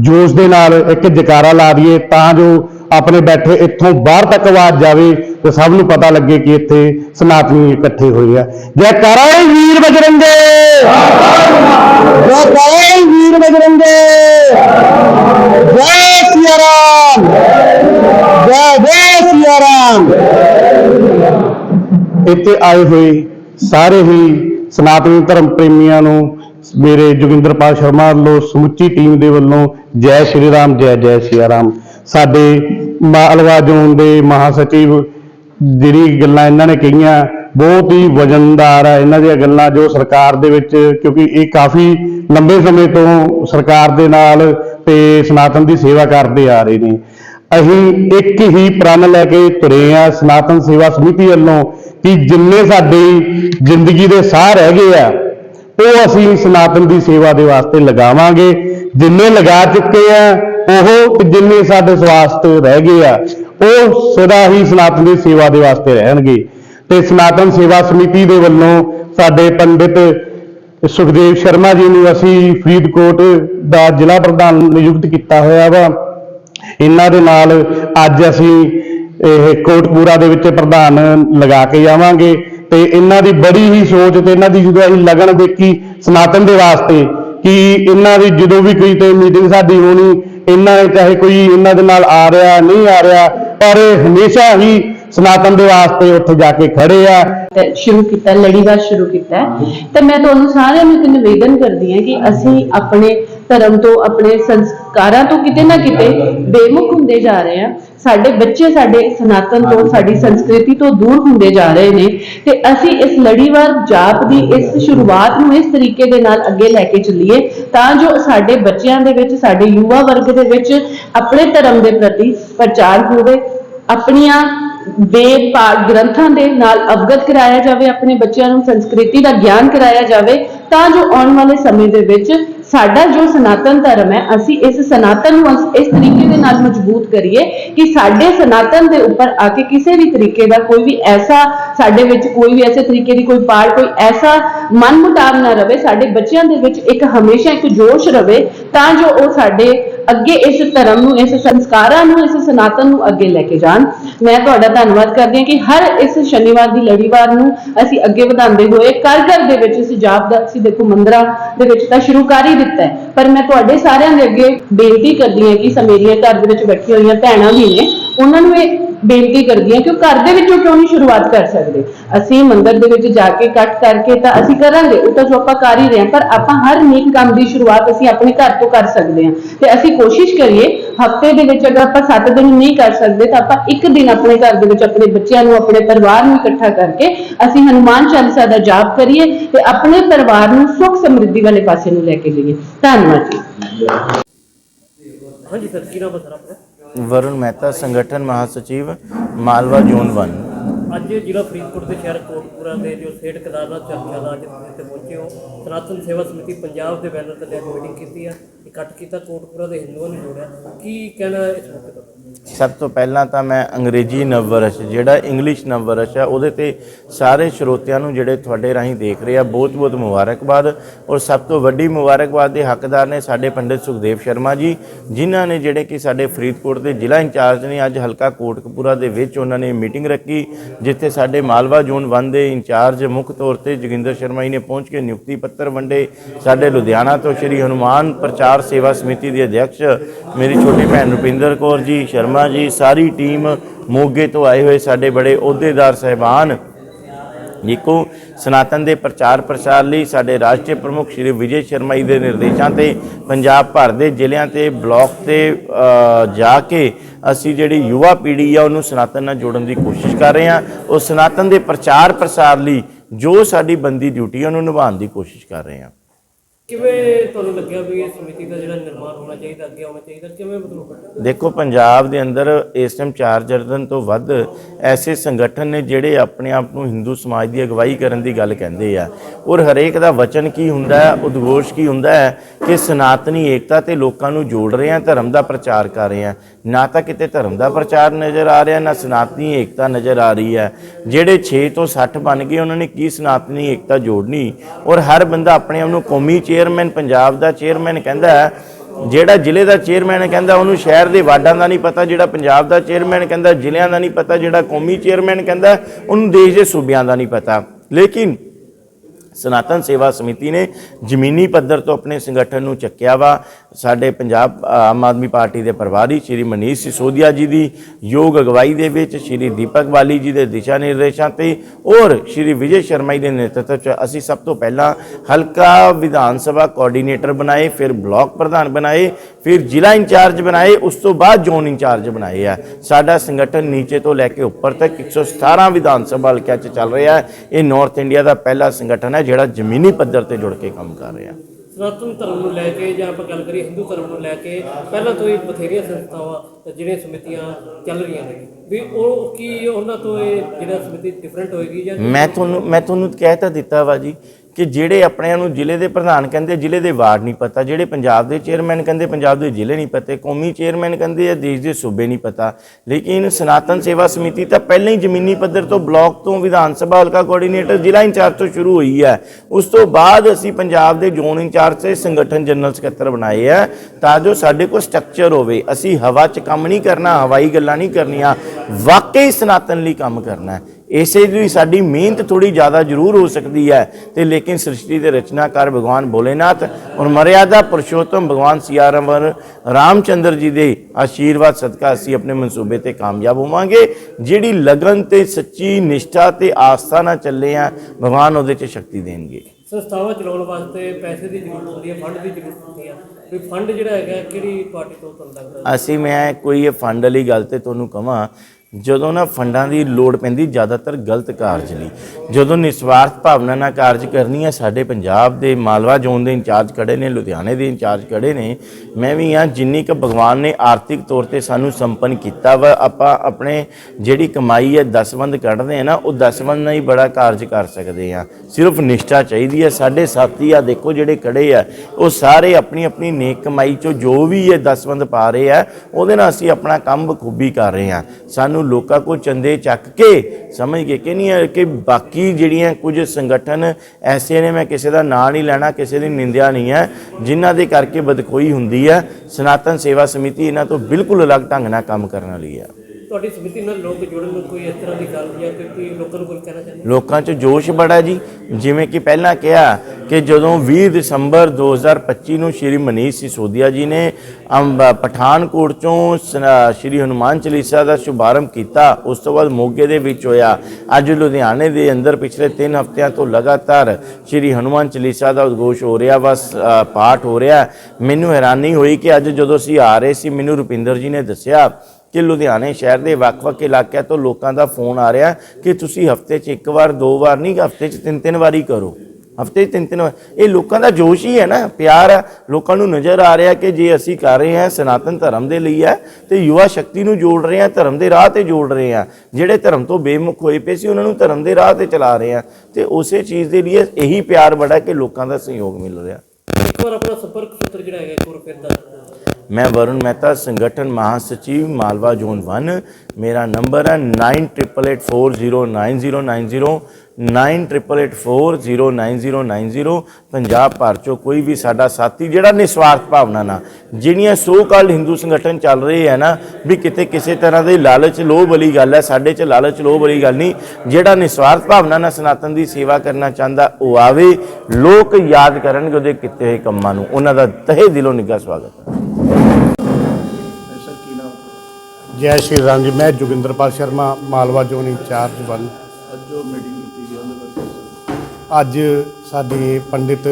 ਜੋਸ਼ ਦੇ ਨਾਲ ਇੱਕ ਜਕਾਰਾ ਲਾ ਦਈਏ, ਤਾਂ ਜੋ ਆਪਣੇ ਬੈਠੇ ਇੱਥੋਂ ਬਾਹਰ ਤੱਕ ਆਵਾਜ਼ ਜਾਵੇ ਤੇ ਸਭ ਨੂੰ ਪਤਾ ਲੱਗੇ ਕਿ ਇੱਥੇ ਸਨਾਤਨੀ ਇਕੱਠੇ ਹੋਏ ਆ। ਜੈਕਾਰਾ ਏ ਵੀਰ ਬਜਰੰਗੇ! ਜੈਕਾਰਾ ਏ ਵੀਰ ਬਜਰੰਗੇ! ਜੈ ਸਿਆ ਜੈ ਜੈ ਸਿਆ ਰਾਮ ਇੱਥੇ ਆਏ ਹੋਏ ਸਾਰੇ ਹੀ ਸਨਾਤਨੀ ਧਰਮ ਪ੍ਰੇਮੀਆਂ ਨੂੰ ਮੇਰੇ ਜੋਗਿੰਦਰਪਾਲ ਸ਼ਰਮਾ ਵੱਲੋਂ ਸਮੁੱਚੀ ਟੀਮ ਦੇ ਵੱਲੋਂ ਜੈ ਸ਼੍ਰੀ ਰਾਮ, ਜੈ ਜੈ ਸਿਆ ਰਾਮ। ਸਾਡੇ ਮਾਲਵਾ ਜ਼ੋਨ ਦੇ ਮਹਾਸਚਿਵ ਜਿਹੜੀ ਗੱਲਾਂ ਇਹਨਾਂ ਨੇ ਕਹੀਆਂ, ਬਹੁਤ ਹੀ ਵਜਨਦਾਰ ਆ ਇਹਨਾਂ ਦੀਆਂ ਗੱਲਾਂ ਜੋ ਸਰਕਾਰ ਦੇ ਵਿੱਚ, ਕਿਉਂਕਿ ਇਹ ਕਾਫੀ ਲੰਬੇ ਸਮੇਂ ਤੋਂ ਸਰਕਾਰ ਦੇ ਨਾਲ ਤੇ ਸਨਾਤਨ ਦੀ ਸੇਵਾ ਕਰਦੇ ਆ ਰਹੇ ਨੇ। ਅਸੀਂ ਇੱਕ ਹੀ ਪ੍ਰਣ ਲੈ ਕੇ ਤੁਰੇ ਆ, ਸਨਾਤਨ ਸੇਵਾ ਸਮਿਤੀ ਵੱਲੋਂ ਕਿ ਜਿੰਨੇ ਸਾਡੀ ਜ਼ਿੰਦਗੀ ਦੇ ਸਾਹ ਰਹਿ ਗਏ ਆ, ਉਹ ਅਸੀਂ ਸਨਾਤਨ ਦੀ ਸੇਵਾ ਦੇ ਵਾਸਤੇ ਲਗਾਵਾਂਗੇ। ਜਿੰਨੇ ਲਗਾ ਚੁੱਕੇ ਆ, ਉਹ ਜਿੰਨੇ ਸਾਡੇ ਸਵਾਸਤੇ ਰਹਿ ਗਏ ਆ, ਉਹ ਸਦਾ ਹੀ ਸਨਾਤਨ ਦੀ ਸੇਵਾ ਦੇ ਵਾਸਤੇ ਰਹਿਣਗੇ। ਤੇ ਸਨਾਤਨ ਸੇਵਾ ਸਮਿਤੀ ਦੇ ਵੱਲੋਂ ਸਾਡੇ ਪੰਡਿਤ ਸੁਖਦੇਵ ਸ਼ਰਮਾ ਜੀ ਨੂੰ ਅਸੀਂ ਫਰੀਦਕੋਟ ਦਾ ਜ਼ਿਲ੍ਹਾ ਪ੍ਰਧਾਨ ਨਿਯੁਕਤ ਕੀਤਾ ਹੋਇਆ ਵਾ। ਇਹਨਾਂ ਦੇ ਨਾਲ ਅੱਜ ਅਸੀਂ ਇਹ ਕੋਟਪੂਰਾ ਦੇ ਵਿੱਚ ਪ੍ਰਧਾਨ ਲਗਾ ਕੇ ਜਾਵਾਂਗੇ ਤੇ ਇਹਨਾਂ ਦੀ ਬੜੀ ਹੀ ਸੋਚ ਤੇ ਇਹਨਾਂ ਦੀ ਜਦੋਂ ਅਸੀਂ ਲਗਨ ਦੇਖੀ ਸਨਾਤਨ ਦੇ ਵਾਸਤੇ ਕਿ ਇਹਨਾਂ ਦੀ ਜਦੋਂ ਵੀ ਕੋਈ ਤੇ ਮੀਟਿੰਗ ਸਾਡੀ ਹੋਣੀ, ਇਹਨਾਂ ਚਾਹੇ ਕੋਈ ਇਹਨਾਂ ਦੇ ਨਾਲ ਆ ਰਿਹਾ, ਨਹੀਂ ਆ ਰਿਹਾ, ਪਰ ਹਮੇਸ਼ਾ ਹੀ ਸਨਾਤਨ ਦੇ ਵਾਸਤੇ ਉੱਥੇ ਜਾ ਕੇ ਖੜੇ ਆ। ਤੇ ਸ਼ੁਰੂ ਕੀਤਾ ਲੜੀਵਾਰ ਸ਼ੁਰੂ ਕੀਤਾ। ਤੇ ਮੈਂ ਤੁਹਾਨੂੰ ਸਾਰਿਆਂ ਨੂੰ ਇੱਕ ਨਿਵੇਦਨ ਕਰਦੀ ਹਾਂ ਕਿ ਅਸੀਂ ਆਪਣੇ ਧਰਮ ਤੋਂ, ਆਪਣੇ ਸੰਸਕਾਰਾਂ ਤੋਂ ਕਿਤੇ ਨਾ ਕਿਤੇ ਬੇਮੁਖ ਹੁੰਦੇ ਜਾ ਰਹੇ ਹਾਂ। ਸਾਡੇ ਬੱਚੇ ਸਾਡੇ ਸਨਾਤਨ ਤੋਂ ਸਾਡੀ ਸੰਸਕ੍ਰਿਤੀ ਤੋਂ ਦੂਰ ਹੁੰਦੇ ਜਾ ਰਹੇ ਨੇ ਤੇ ਅਸੀਂ ਇਸ ਲੜੀਵਾਰ ਜਾਪ ਦੀ ਇਸ ਸ਼ੁਰੂਆਤ ਨੂੰ ਇਸ ਤਰੀਕੇ ਦੇ ਨਾਲ ਅੱਗੇ ਲੈ ਕੇ ਚੱਲੀਏ ਤਾਂ ਜੋ ਸਾਡੇ ਬੱਚਿਆਂ ਦੇ ਵਿੱਚ ਸਾਡੇ ਯੁਵਾ ਵਰਗ ਦੇ ਵਿੱਚ ਆਪਣੇ ਧਰਮ ਦੇ ਪ੍ਰਤੀ ਪ੍ਰਚਾਰ ਹੋਵੇ ਆਪਣੀਆਂ ਵੇਦ ਪਾਠ ਗ੍ਰੰਥਾਂ ਦੇ ਨਾਲ ਅਵਗਤ ਕਰਾਇਆ ਜਾਵੇ, ਆਪਣੇ ਬੱਚਿਆਂ ਨੂੰ ਸੰਸਕ੍ਰਿਤੀ ਦਾ ਗਿਆਨ ਕਰਾਇਆ ਜਾਵੇ, ਤਾਂ ਜੋ ਆਉਣ ਵਾਲੇ ਸਮੇਂ ਦੇ ਵਿੱਚ ਸਾਡਾ ਜੋ ਸਨਾਤਨ ਧਰਮ ਹੈ, ਅਸੀਂ ਇਸ ਸਨਾਤਨ ਨੂੰ ਇਸ ਤਰੀਕੇ ਦੇ ਨਾਲ ਮਜ਼ਬੂਤ ਕਰੀਏ ਕਿ ਸਾਡੇ ਸਨਾਤਨ ਦੇ ਉੱਪਰ ਆ ਕੇ ਕਿਸੇ ਵੀ ਤਰੀਕੇ ਦਾ ਕੋਈ ਵੀ ਐਸਾ ਸਾਡੇ ਵਿੱਚ ਕੋਈ ਵੀ ਐਸੇ ਤਰੀਕੇ ਦੀ ਕੋਈ ਪਾੜ ਕੋਈ ਐਸਾ ਮਨ ਮਨਮੁਟਾਵ ਨਾ ਰਵੇ, ਸਾਡੇ ਬੱਚਿਆਂ ਦੇ ਵਿੱਚ ਇੱਕ ਹਮੇਸ਼ਾ ਇੱਕ ਜੋਸ਼ ਰਵੇ, ਤਾਂ ਜੋ ਉਹ ਸਾਡੇ ਅੱਗੇ ਇਸ ਧਰਮ ਨੂੰ, ਇਸ ਸੰਸਕਾਰਾਂ ਨੂੰ, ਇਸ ਸਨਾਤਨ ਨੂੰ ਅੱਗੇ ਲੈ ਕੇ ਜਾਣ। ਮੈਂ ਤੁਹਾਡਾ ਧੰਨਵਾਦ ਕਰਦੀ ਹਾਂ ਕਿ ਹਰ ਇਸ ਸ਼ਨੀਵਾਰ ਦੀ ਲੜੀਵਾਰ ਨੂੰ ਅਸੀਂ ਅੱਗੇ ਵਧਾਉਂਦੇ ਹੋਏ ਘਰ ਘਰ ਦੇ ਵਿੱਚ ਇਸ ਜਾਪ ਦਾ ਅਸੀਂ ਦੇਖੋ ਮੰਦਰਾਂ ਦੇ ਵਿੱਚ ਤਾਂ ਸ਼ੁਰੂ ਕਰ ਹੀ ਦਿੱਤਾ ਹੈ। ਪਰ ਮੈਂ ਤੁਹਾਡੇ ਸਾਰਿਆਂ ਦੇ ਅੱਗੇ ਬੇਨਤੀ ਕਰਦੀ ਹਾਂ ਕਿ ਮੇਰੀਆਂ ਘਰ ਦੇ ਵਿੱਚ ਬੈਠੀਆਂ ਹੋਈਆਂ ਭੈਣਾਂ ਵੀ ਨੇ ਉਹਨਾਂ ਨੂੰ ਇਹ ਬੇਨਤੀ ਕਰਦੀ ਹਾਂ ਕਿ ਉਹ ਘਰ ਦੇ ਵਿੱਚੋਂ ਕਿਉਂ ਨਹੀਂ ਸ਼ੁਰੂਆਤ ਕਰ ਸਕਦੇ? ਅਸੀਂ ਮੰਦਿਰ ਦੇ ਵਿੱਚ ਜਾ ਕੇ ਕੱਟ ਕਰਕੇ ਤਾਂ ਅਸੀਂ ਕਰਾਂਗੇ ਉਹ ਤਾਂ ਜੋ ਆਪਾਂ ਕਰ ਹੀ ਰਹੇ ਹਾਂ, ਪਰ ਆਪਾਂ ਹਰ ਨੇਕ ਕੰਮ ਦੀ ਸ਼ੁਰੂਆਤ ਅਸੀਂ ਆਪਣੇ ਘਰ ਤੋਂ ਕਰ ਸਕਦੇ ਹਾਂ। ਤੇ ਅਸੀਂ ਕੋਸ਼ਿਸ਼ ਕਰੀਏ, ਹਫ਼ਤੇ ਦੇ ਵਿੱਚ ਅਗਰ ਆਪਾਂ 7 ਦਿਨ ਨਹੀਂ ਕਰ ਸਕਦੇ, ਤਾਂ ਆਪਾਂ ਇੱਕ ਦਿਨ ਆਪਣੇ ਘਰ ਦੇ ਵਿੱਚ ਆਪਣੇ ਬੱਚਿਆਂ ਨੂੰ, ਆਪਣੇ ਪਰਿਵਾਰ ਨੂੰ ਇਕੱਠਾ ਕਰਕੇ ਅਸੀਂ ਹਨੂਮਾਨ ਚਾਲੀਸਾ ਦਾ ਜਾਪ ਕਰੀਏ ਤੇ ਆਪਣੇ ਪਰਿਵਾਰ ਨੂੰ ਸੁੱਖ ਸਮਰਿੱਧੀ ਵਾਲੇ ਪਾਸੇ ਨੂੰ ਲੈ ਕੇ ਜਾਈਏ। ਧੰਨਵਾਦ ਜੀ। ਹਾਂਜੀ ਸਰ, ਕੀ ਨਾਮ ਹੈ ਸਰ ਆਪਣਾ? ਵਰੁਣ ਮਹਿਤਾ, ਸੰਗਠਨ ਮਹਾਸਚਿਵ, ਮਾਲਵਾ ਜ਼ੋਨ 1 ਅੱਜ ਜ਼ਿਲ੍ਹਾ ਫਰੀਦਕੋਟ ਦੇ ਸ਼ਹਿਰ ਕੋਟਪੂਰਾ ਦੇ ਜੋ ਸੇਠ ਕੇਦਾਰਨਾਥ ਚਰਚਾ ਦਾ ਅੱਜ ਤੁਸੀਂ ਇੱਥੇ ਪਹੁੰਚੇ ਹੋ, ਸਨਾਤਨ ਸੇਵਾ ਸਮਿਤੀ ਪੰਜਾਬ ਦੇ ਬੈਨਰ ਤੇ ਅੱਜ ਮੀਟਿੰਗ ਕੀਤੀ ਹੈ ਇਕੱਠ ਕੀਤਾ, ਕੋਟਪੂਰਾ ਦੇ ਹਿੰਦੂਆਂ ਨੂੰ ਜੋੜਿਆ। ਕੀ ਕਹਿਣਾ ਇਸ ਮੌਕੇ ਤੇ? ਸਭ ਤੋਂ ਪਹਿਲਾਂ ਤਾਂ ਮੈਂ ਅੰਗਰੇਜ਼ੀ ਨਵਵਰਸ਼, ਜਿਹੜਾ ਇੰਗਲਿਸ਼ ਨਵਵਰਸ਼ ਹੈ ਉਹਦੇ ਤੇ ਸਾਰੇ ਸਰੋਤਿਆਂ ਨੂੰ ਜਿਹੜੇ ਤੁਹਾਡੇ ਰਾਹੀਂ ਦੇਖ ਰਹੇ ਆ ਬਹੁਤ ਬਹੁਤ ਮੁਬਾਰਕਬਾਦ। ਔਰ ਸਭ ਤੋਂ ਵੱਡੀ ਮੁਬਾਰਕਬਾਦ ਦੇ ਹੱਕਦਾਰ ਨੇ ਸਾਡੇ ਪੰਡਿਤ ਸੁਖਦੇਵ ਸ਼ਰਮਾ ਜੀ, ਜਿਨ੍ਹਾਂ ਨੇ ਜਿਹੜੇ ਕਿ ਸਾਡੇ ਫਰੀਦਕੋਟ ਦੇ ਜ਼ਿਲ੍ਹਾ ਇੰਚਾਰਜ ਨੇ, ਅੱਜ ਹਲਕਾ ਕੋਟਕਪੂਰਾ ਦੇ ਵਿੱਚ ਉਹਨਾਂ ਨੇ ਮੀਟਿੰਗ ਰੱਖੀ, ਜਿੱਥੇ ਸਾਡੇ ਮਾਲਵਾ ਜ਼ੋਨ 1 ਦੇ ਇੰਚਾਰਜ ਮੁੱਖ ਤੌਰ ਤੇ ਜੋਗਿੰਦਰ ਸ਼ਰਮਾ ਜੀ ਨੇ ਪਹੁੰਚ ਕੇ ਨਿਯੁਕਤੀ ਪੱਤਰ ਵੰਡੇ। ਸਾਡੇ ਲੁਧਿਆਣਾ ਤੋਂ ਸ਼੍ਰੀ ਹਨੂਮਾਨ ਪ੍ਰਚਾਰ ਸੇਵਾ ਸਮਿਤੀ ਦੀ ਅਧਿਕਸ਼ ਮੇਰੀ ਛੋਟੀ ਭੈਣ ਰੁਪਿੰਦਰ ਕੌਰ ਜੀ ਸ਼ਰਮਾ ਜੀ, ਸਾਰੀ ਟੀਮ ਮੋਗੇ ਤੋਂ ਆਏ ਹੋਏ ਸਾਡੇ ਬੜੇ ਅਹੁਦੇਦਾਰ ਸਹਿਬਾਨ। ਦੇਖੋ, ਸਨਾਤਨ ਦੇ ਪ੍ਰਚਾਰ ਪ੍ਰਸਾਰ ਲਈ ਸਾਡੇ ਰਾਸ਼ਟਰੀ ਪ੍ਰਮੁੱਖ ਸ਼੍ਰੀ ਵਿਜੇ ਸ਼ਰਮਾ ਜੀ ਦੇ ਨਿਰਦੇਸ਼ਾਂ ਤੇ ਪੰਜਾਬ ਭਰ ਦੇ ਜ਼ਿਲ੍ਹਿਆਂ ਤੇ ਬਲਾਕ ਤੇ ਜਾ ਕੇ ਅਸੀਂ ਜਿਹੜੀ ਯੁਵਾ ਪੀੜ੍ਹੀ ਆ, ਉਹਨੂੰ ਸਨਾਤਨ ਨਾਲ ਜੋੜਨ ਦੀ ਕੋਸ਼ਿਸ਼ ਕਰ ਰਹੇ ਹਾਂ। ਉਹ ਸਨਾਤਨ ਦੇ ਪ੍ਰਚਾਰ ਪ੍ਰਸਾਰ ਲਈ ਜੋ ਸਾਡੀ ਬੰਦੀ ਡਿਊਟੀ ਹੈ ਉਹਨੂੰ ਨਿਭਾਉਣ ਦੀ ਕੋਸ਼ਿਸ਼ ਕਰ ਰਹੇ ਹਾਂ। ਕਿਵੇਂ ਤੁਹਾਨੂੰ ਲੱਗਿਆ ਵੀ ਇਹ ਸਮਿਤੀ ਦਾ ਜਿਹੜਾ ਨਿਰਮਾਣ ਹੋਣਾ ਚਾਹੀਦਾ, ਅੱਗੇ ਆਉਣਾ ਚਾਹੀਦਾ, ਕਿਵੇਂ ਮਤਲਬ ਦੇਖੋ, ਪੰਜਾਬ ਦੇ ਅੰਦਰ ਇਸ ਟਾਈਮ 4 ਦਰਜਨ ਤੋਂ ਵੱਧ ਐਸੇ ਸੰਗਠਨ ਨੇ ਜਿਹੜੇ ਆਪਣੇ ਆਪ ਨੂੰ ਹਿੰਦੂ ਸਮਾਜ ਦੀ ਅਗਵਾਈ ਕਰਨ ਦੀ ਗੱਲ ਕਹਿੰਦੇ ਆ। ਔਰ ਹਰੇਕ ਦਾ ਵਚਨ ਕੀ ਹੁੰਦਾ ਹੈ, ਉਦਘੋਸ਼ ਕੀ ਹੁੰਦਾ ਹੈ ਕਿ ਸਨਾਤਨੀ ਏਕਤਾ ਤੇ ਲੋਕਾਂ ਨੂੰ ਜੋੜ ਰਹੇ ਆ ਧਰਮ ਦਾ ਪ੍ਰਚਾਰ ਕਰ ਰਹੇ ਆ ਨਾ ਤਾਂ ਕਿਤੇ ਧਰਮ ਦਾ ਪ੍ਰਚਾਰ ਨਜ਼ਰ ਆ ਰਿਹਾ, ਨਾ ਸਨਾਤਨੀ ਏਕਤਾ ਨਜ਼ਰ ਆ ਰਹੀ ਹੈ। ਜਿਹੜੇ 6 ਤੋਂ 60 ਬਣ ਗਏ, ਉਹਨਾਂ ਨੇ ਕੀ ਸਨਾਤਨੀ ਏਕਤਾ ਜੋੜਨੀ? ਔਰ ਹਰ ਬੰਦਾ ਆਪਣੇ ਆਪ ਨੂੰ ਕੌਮੀ ਚੇਅਰਮੈਨ ਪੰਜਾਬ ਦਾ ਚੇਅਰਮੈਨ ਕਹਿੰਦਾ ਜਿਹੜਾ ਜ਼ਿਲ੍ਹੇ ਦਾ ਚੇਅਰਮੈਨ ਕਹਿੰਦਾ, ਉਹਨੂੰ ਸ਼ਹਿਰ ਦੇ ਵਾਰਡਾਂ ਦਾ ਨਹੀਂ ਪਤਾ, ਜਿਹੜਾ ਪੰਜਾਬ ਦਾ ਚੇਅਰਮੈਨ ਕਹਿੰਦਾ, ਜ਼ਿਲ੍ਹਿਆਂ ਦਾ ਨਹੀਂ ਪਤਾ, ਜਿਹੜਾ ਕੌਮੀ ਚੇਅਰਮੈਨ ਕਹਿੰਦਾ, ਉਹਨੂੰ ਦੇਸ਼ ਦੇ ਸੂਬਿਆਂ ਦਾ ਨਹੀਂ ਪਤਾ। ਲੇਕਿਨ ਸਨਾਤਨ ਸੇਵਾ ਸਮਿਤੀ ਨੇ ਜ਼ਮੀਨੀ ਪੱਧਰ ਤੋਂ ਆਪਣੇ ਸੰਗਠਨ ਨੂੰ ਚੱਕਿਆ ਵਾ। ਸਾਡੇ ਪੰਜਾਬ, ਆਮ ਆਦਮੀ ਪਾਰਟੀ ਦੇ ਪ੍ਰਭਾਰੀ ਸ਼੍ਰੀ ਮਨੀਸ਼ ਸਿਸੋਦੀਆ ਜੀ ਦੀ ਯੋਗ ਅਗਵਾਈ ਦੇ ਵਿੱਚ ਸ਼੍ਰੀ ਦੀਪਕ ਵਾਲੀ ਜੀ ਦੇ ਦਿਸ਼ਾ ਨਿਰਦੇਸ਼ਾਂ ਤੇ ਔਰ ਸ਼੍ਰੀ ਵਿਜੇ ਸ਼ਰਮਾ ਜੀ ਦੇ ਨੇਤਰਤਵ 'ਚ ਅਸੀਂ ਸਭ ਤੋਂ ਪਹਿਲਾਂ ਹਲਕਾ ਵਿਧਾਨ ਸਭਾ ਕੋਆਰਡੀਨੇਟਰ ਬਣਾਏ, ਫਿਰ ਬਲਾਕ ਪ੍ਰਧਾਨ ਬਣਾਏ, ਫਿਰ ਜ਼ਿਲ੍ਹਾ ਇੰਚਾਰਜ ਬਣਾਏ, ਉਸ ਤੋਂ ਬਾਅਦ ਜ਼ੋਨ ਇੰਚਾਰਜ ਬਣਾਏ ਆ। ਸਾਡਾ ਸੰਗਠਨ ਨੀਚੇ ਤੋਂ ਲੈ ਕੇ ਉੱਪਰ ਤੱਕ 117 ਵਿਧਾਨ ਸਭਾ ਹਲਕਿਆਂ 'ਚ ਚੱਲ ਰਿਹਾ ਹੈ। ਇਹ ਨਾਰਥ ਇੰਡੀਆ ਦਾ ਪਹਿਲਾ ਸੰਗਠਨ ਹੈ ਜਿਹੜਾ ਜ਼ਮੀਨੀ ਪੱਧਰ ਤੇ ਜੁੜ ਕੇ ਕੰਮ ਕਰ ਰਿਹਾ। ਸਨਾਤਨ ਧਰਮ ਨੂੰ ਲੈ ਕੇ ਜਾਂ ਆਪਾਂ ਗੱਲ ਕਰੀਏ ਹਿੰਦੂ ਧਰਮ ਨੂੰ ਲੈ ਕੇ ਪਹਿਲਾਂ ਤੋਂ ਹੀ ਬਥੇਰੀਆਂ ਸੰਸਥਾਵਾਂ ਜਿਹੜੀਆਂ ਸਮਿਤੀਆਂ ਚੱਲ ਰਹੀਆਂ ਨੇ। ਵੀ ਉਹ ਕੀ ਉਹਨਾਂ ਤੋਂ ਇਹ ਜਿਹੜਾ ਸਮਿਤੀ ਡਿਫਰੈਂਟ ਹੋਏਗੀ ਜਾਂ ਮੈਂ ਤੁਹਾਨੂੰ ਮੈਂ ਤੁਹਾਨੂੰ ਕਹਿ ਤਾਂ ਦਿੱਤਾ ਵਾ ਜੀ ਕਿ ਜਿਹੜੇ ਆਪਣਿਆਂ ਨੂੰ ਜ਼ਿਲ੍ਹੇ ਦੇ ਪ੍ਰਧਾਨ ਕਹਿੰਦੇ ਜ਼ਿਲ੍ਹੇ ਦੇ ਵਾਰਡ ਨਹੀਂ ਪਤਾ, ਜਿਹੜੇ ਪੰਜਾਬ ਦੇ ਚੇਅਰਮੈਨ ਕਹਿੰਦੇ, ਪੰਜਾਬ ਦੇ ਜ਼ਿਲ੍ਹੇ ਨਹੀਂ ਪਤੇ, ਕੌਮੀ ਚੇਅਰਮੈਨ ਕਹਿੰਦੇ ਆ, ਦੇਸ਼ ਦੇ ਸੂਬੇ ਨਹੀਂ ਪਤਾ। ਲੇਕਿਨ ਸਨਾਤਨ ਸੇਵਾ ਸਮਿਤੀ ਤਾਂ ਪਹਿਲਾਂ ਹੀ ਜ਼ਮੀਨੀ ਪੱਧਰ ਤੋਂ ਬਲਾਕ ਤੋਂ ਵਿਧਾਨ ਸਭਾ, ਹਲਕਾ ਕੋਆਰਡੀਨੇਟਰ ਜ਼ਿਲ੍ਹਾ ਇੰਚਾਰਜ ਤੋਂ ਸ਼ੁਰੂ ਹੋਈ ਹੈ। ਉਸ ਤੋਂ ਬਾਅਦ ਅਸੀਂ ਪੰਜਾਬ ਦੇ ਜ਼ੋਨ ਇੰਚਾਰਜ ਤੇ ਸੰਗਠਨ ਜਨਰਲ ਸਕੱਤਰ ਬਣਾਏ ਆ, ਤਾਂ ਜੋ ਸਾਡੇ ਕੋਲ ਸਟਰਕਚਰ ਹੋਵੇ। ਅਸੀਂ ਹਵਾ 'ਚ ਕੰਮ ਨਹੀਂ ਕਰਨਾ, ਹਵਾਈ ਗੱਲਾਂ ਨਹੀਂ ਕਰਨੀਆਂ, ਵਾਕਈ ਸਨਾਤਨ ਲਈ ਕੰਮ ਕਰਨਾ ਹੈ। ਇਸੇ ਲਈ ਸਾਡੀ ਮਿਹਨਤ ਥੋੜੀ ਜ਼ਿਆਦਾ ਜ਼ਰੂਰ ਹੋ ਸਕਦੀ ਹੈ। ਤੇ ਲੇਕਿਨ ਸ੍ਰਿਸ਼ਟੀ ਦੇ ਰਚਨਾਕਾਰ ਭਗਵਾਨ ਭੋਲੇਨਾਥ ਔਰ ਮਰਿਆਦਾ ਪੁਰਸ਼ੋਤਮ ਭਗਵਾਨ ਸਿਆਰਮਨ ਰਾਮਚੰਦਰ ਜੀ ਦੇ ਆਸ਼ੀਰਵਾਦ ਸਦਕਾ ਅਸੀਂ ਆਪਣੇ ਮਨਸੂਬੇ ਤੇ ਕਾਮਯਾਬ ਹੋਵਾਂਗੇ। ਜਿਹੜੀ ਲਗਨ ਤੇ ਸੱਚੀ ਨਿਸ਼ਠਾ ਤੇ ਆਸਥਾ ਨਾਲ ਚੱਲੇ ਆ ਭਗਵਾਨ ਉਹਦੇ 'ਚ ਸ਼ਕਤੀ ਦੇਣਗੇ। ਸੰਸਥਾਵਾਂ ਚਲਾਉਣ ਵਾਸਤੇ ਪੈਸੇ ਦੀ ਜ਼ਰੂਰਤ ਹੁੰਦੀ ਹੈ ਫੰਡ ਦੀ ਜ਼ਰੂਰਤ ਹੁੰਦੀ ਹੈ। ਵੀ ਫੰਡ ਜਿਹੜਾ ਹੈਗਾ ਕਿਹੜੀ ਪਾਰਟੀ ਤੋਂ ਤੁਹਾਨੂੰ ਲੱਗਦਾ? ਅਸੀਂ ਮੈਂ ਕੋਈ ਇਹ ਫੰਡ ਵਾਲੀ ਗੱਲ ਤੇ ਤੁਹਾਨੂੰ ਕਹਾਂ ਜਦੋਂ ਨਾ ਫੰਡਾਂ ਦੀ ਲੋੜ ਪੈਂਦੀ, ਜ਼ਿਆਦਾਤਰ ਗਲਤ ਕਾਰਜ ਲਈ। ਜਦੋਂ ਨਿਸਵਾਰਥ ਭਾਵਨਾ ਨਾਲ ਕਾਰਜ ਕਰਨੀ ਹੈ ਸਾਡੇ ਪੰਜਾਬ ਦੇ ਮਾਲਵਾ ਜ਼ੋਨ ਦੇ ਇੰਚਾਰਜ ਖੜੇ ਨੇ, ਲੁਧਿਆਣੇ ਦੇ ਇੰਚਾਰਜ ਖੜੇ ਨੇ, ਮੈਂ ਵੀ ਆ ਜਿੰਨੀ ਕੁ ਭਗਵਾਨ ਨੇ ਆਰਥਿਕ ਤੌਰ ਤੇ ਸਾਨੂੰ ਸੰਪੰਨ ਕੀਤਾ ਵਾ, ਆਪਾਂ ਆਪਣੇ ਜਿਹੜੀ ਕਮਾਈ ਹੈ ਦਸਵੰਦ ਕੱਢਦੇ ਆ ਨਾ, ਉਹ ਦਸਵੰਦ ਨਾਲ ਹੀ ਬੜਾ ਕਾਰਜ ਕਰ ਸਕਦੇ ਆ। ਸਿਰਫ ਨਿਸ਼ਠਾ ਚਾਹੀਦੀ ਹੈ ਸਾਡੇ ਸਾਥੀ ਆ, ਦੇਖੋ ਜਿਹੜੇ ਖੜੇ ਆ, ਉਹ ਸਾਰੇ ਆਪਣੀ ਆਪਣੀ ਨੇਕ ਕਮਾਈ ਚੋਂ ਜੋ ਵੀ ਇਹ ਦਸਵੰਦ ਪਾ ਰਹੇ ਆ, ਉਹਦੇ ਨਾਲ ਅਸੀਂ ਆਪਣਾ ਕੰਮ ਬਖੂਬੀ ਕਰ ਰਹੇ ਆ। ਸਾਨੂੰ ਲੋਕਾਂ ਕੋ ਚੰਦੇ ਚੱਕ ਕੇ ਸਮਝ ਕੇ ਕਿ ਨਹੀਂ ਹੈ ਕਿ ਬਾਕੀ ਜਿਹੜੀਆਂ ਕੁਝ ਸੰਗਠਨ ਐਸੇ ਨੇ, ਮੈਂ ਕਿਸੇ ਦਾ ਨਾਂ ਨਹੀਂ ਲੈਣਾ, ਕਿਸੇ ਦੀ ਨਿੰਦਿਆ ਨਹੀਂ ਹੈ, ਜਿਨ੍ਹਾਂ ਦੇ ਕਰਕੇ ਬਦਖੋਈ ਹੁੰਦੀ ਹੈ, ਸਨਾਤਨ ਸੇਵਾ ਸਮਿਤੀ ਇਹਨਾਂ ਤੋਂ ਬਿਲਕੁਲ ਅਲੱਗ ਢੰਗ ਨਾਲ ਕੰਮ ਕਰਨ ਵਾਲੀ ਹੈ। ਤੁਹਾਡੀ ਸਮਿਤੀ ਨਾਲ ਲੋਕ ਜੁੜਨ ਨੂੰ ਕੋਈ ਇਸ ਤਰ੍ਹਾਂ ਦੀ ਗੱਲ ਜਾਂ ਕੋਈ ਲੋਕਾਂ ਨੂੰ ਕੋਈ ਕਹਿਣਾ ਚਾਹੁੰਦੇ ਲੋਕਾਂ 'ਚ ਜੋਸ਼ ਬੜਾ ਜੀ। ਜਿਵੇਂ ਕਿ ਪਹਿਲਾਂ ਕਿਹਾ ਕਿ ਜਦੋਂ 20 ਦਸੰਬਰ 2025 ਨੂੰ ਸ਼੍ਰੀ ਮਨੀਸ਼ ਸਿਸੋਦੀਆ ਜੀ ਨੇ ਅੰਬ ਪਠਾਨਕੋਟ ਚੋਂ ਸ- ਸ਼੍ਰੀ ਹਨੂਮਾਨ ਚਾਲੀਸਾ ਦਾ ਸ਼ੁਭਾਰੰਭ ਕੀਤਾ, ਉਸ ਤੋਂ ਬਾਅਦ ਮੋਗੇ ਦੇ ਵਿੱਚ ਹੋਇਆ। ਅੱਜ ਲੁਧਿਆਣੇ ਦੇ ਅੰਦਰ ਪਿਛਲੇ 3 ਹਫ਼ਤਿਆਂ ਤੋਂ ਲਗਾਤਾਰ ਸ਼੍ਰੀ ਹਨੂਮਾਨ ਚਾਲੀਸਾ ਦਾ ਉਦਘੋਸ਼ ਹੋ ਰਿਹਾ ਵਾ ਪਾਠ ਹੋ ਰਿਹਾ। ਮੈਨੂੰ ਹੈਰਾਨੀ ਹੋਈ ਕਿ ਅੱਜ ਜਦੋਂ ਅਸੀਂ ਆ ਰਹੇ ਸੀ, ਮੈਨੂੰ ਰੁਪਿੰਦਰ ਜੀ ਨੇ ਦੱਸਿਆ ਕਿ ਲੁਧਿਆਣੇ ਸ਼ਹਿਰ ਦੇ ਵੱਖ-ਵੱਖ ਇਲਾਕਿਆਂ ਤੋਂ ਲੋਕਾਂ ਦਾ ਫੋਨ ਆ ਰਿਹਾ ਕਿ ਤੁਸੀਂ ਹਫ਼ਤੇ 'ਚ ਇੱਕ ਵਾਰ, ਦੋ ਵਾਰ ਨਹੀਂ, ਹਫ਼ਤੇ 'ਚ ਤਿੰਨ ਤਿੰਨ ਵਾਰੀ ਕਰੋ। ਹਫ਼ਤੇ 'ਚ ਤਿੰਨ ਤਿੰਨ ਵਾਰ। ਇਹ ਲੋਕਾਂ ਦਾ ਜੋਸ਼ ਹੀ ਹੈ ਨਾ, ਪਿਆਰ ਹੈ। ਲੋਕਾਂ ਨੂੰ ਨਜ਼ਰ ਆ ਰਿਹਾ ਕਿ ਜੇ ਅਸੀਂ ਕਰ ਰਹੇ ਹਾਂ, ਸਨਾਤਨ ਧਰਮ ਦੇ ਲਈ ਹੈ ਤੇ ਯੁਵਾ ਸ਼ਕਤੀ ਨੂੰ ਜੋੜ ਰਹੇ ਹਾਂ, ਧਰਮ ਦੇ ਰਾਹ ਤੇ ਜੋੜ ਰਹੇ ਹਾਂ। ਜਿਹੜੇ ਧਰਮ ਤੋਂ ਬੇਮੁਖ ਹੋਏ ਪਏ ਸੀ, ਉਹਨਾਂ ਨੂੰ ਧਰਮ ਦੇ ਰਾਹ ਤੇ ਚਲਾ ਰਹੇ ਹਾਂ। ਤੇ ਉਸੇ ਚੀਜ਼ ਦੇ ਲਈ ਇਹੀ ਪਿਆਰ ਬੜਾ ਕਿ ਲੋਕਾਂ ਦਾ ਸਹਿਯੋਗ ਮਿਲ ਰਿਹਾ। ਇੱਕ ਵਾਰ ਆਪਣਾ ਸੰਪਰਕ ਸੂਤਰ ਜਿਹੜਾ ਹੈਗਾ, ਇੱਕ ਵਾਰ ਫਿਰ ਦੱਸ ਮੈਂ ਵਰੁਣ ਮਹਿਤਾ, ਸੰਗਠਨ ਮਹਾਸਚਿਵ ਮਾਲਵਾ ਜ਼ੋਨ 1 ਮੇਰਾ ਨੰਬਰ ਹੈ 9884090090 9884090090 ਪੰਜਾਬ ਭਰ ਚੋਂ ਕੋਈ ਵੀ ਸਾਡਾ ਸਾਥੀ ਜਿਹੜਾ ਨਿਸਵਾਰਥ ਭਾਵਨਾ ਨਾਲ, ਜਿਹੜੀਆਂ ਸੋ ਕਾਲ ਹਿੰਦੂ ਸੰਗਠਨ ਚੱਲ ਰਹੇ ਹੈ ਨਾ, ਵੀ ਕਿਤੇ ਕਿਸੇ ਤਰ੍ਹਾਂ ਦੇ ਲਾਲਚ ਲੋਭ ਵਾਲੀ ਗੱਲ ਹੈ, ਸਾਡੇ 'ਚ ਲਾਲਚ ਲੋਭ ਵਾਲੀ ਗੱਲ ਨਹੀਂ, ਜਿਹੜਾ ਨਿਸਵਾਰਥ ਭਾਵਨਾ ਨਾਲ ਸਨਾਤਨ ਦੀ ਸੇਵਾ ਕਰਨਾ ਚਾਹੁੰਦਾ, ਉਹ ਆਵੇ। ਲੋਕ ਯਾਦ ਕਰਨਗੇ ਉਹਦੇ ਕੀਤੇ ਹੋਏ ਕੰਮਾਂ ਨੂੰ। ਉਹਨਾਂ ਦਾ ਤਹਿ ਦਿਲੋਂ ਨਿੱਘਾ ਸਵਾਗਤ ਹੈ। ਜੈ ਸ਼੍ਰੀ ਰਾਮ ਜੀ, ਮੈਂ Joginderpal Sharma, Malwa zone incharge one ਅੱਜ ਸਾਡੇ ਪੰਡਿਤ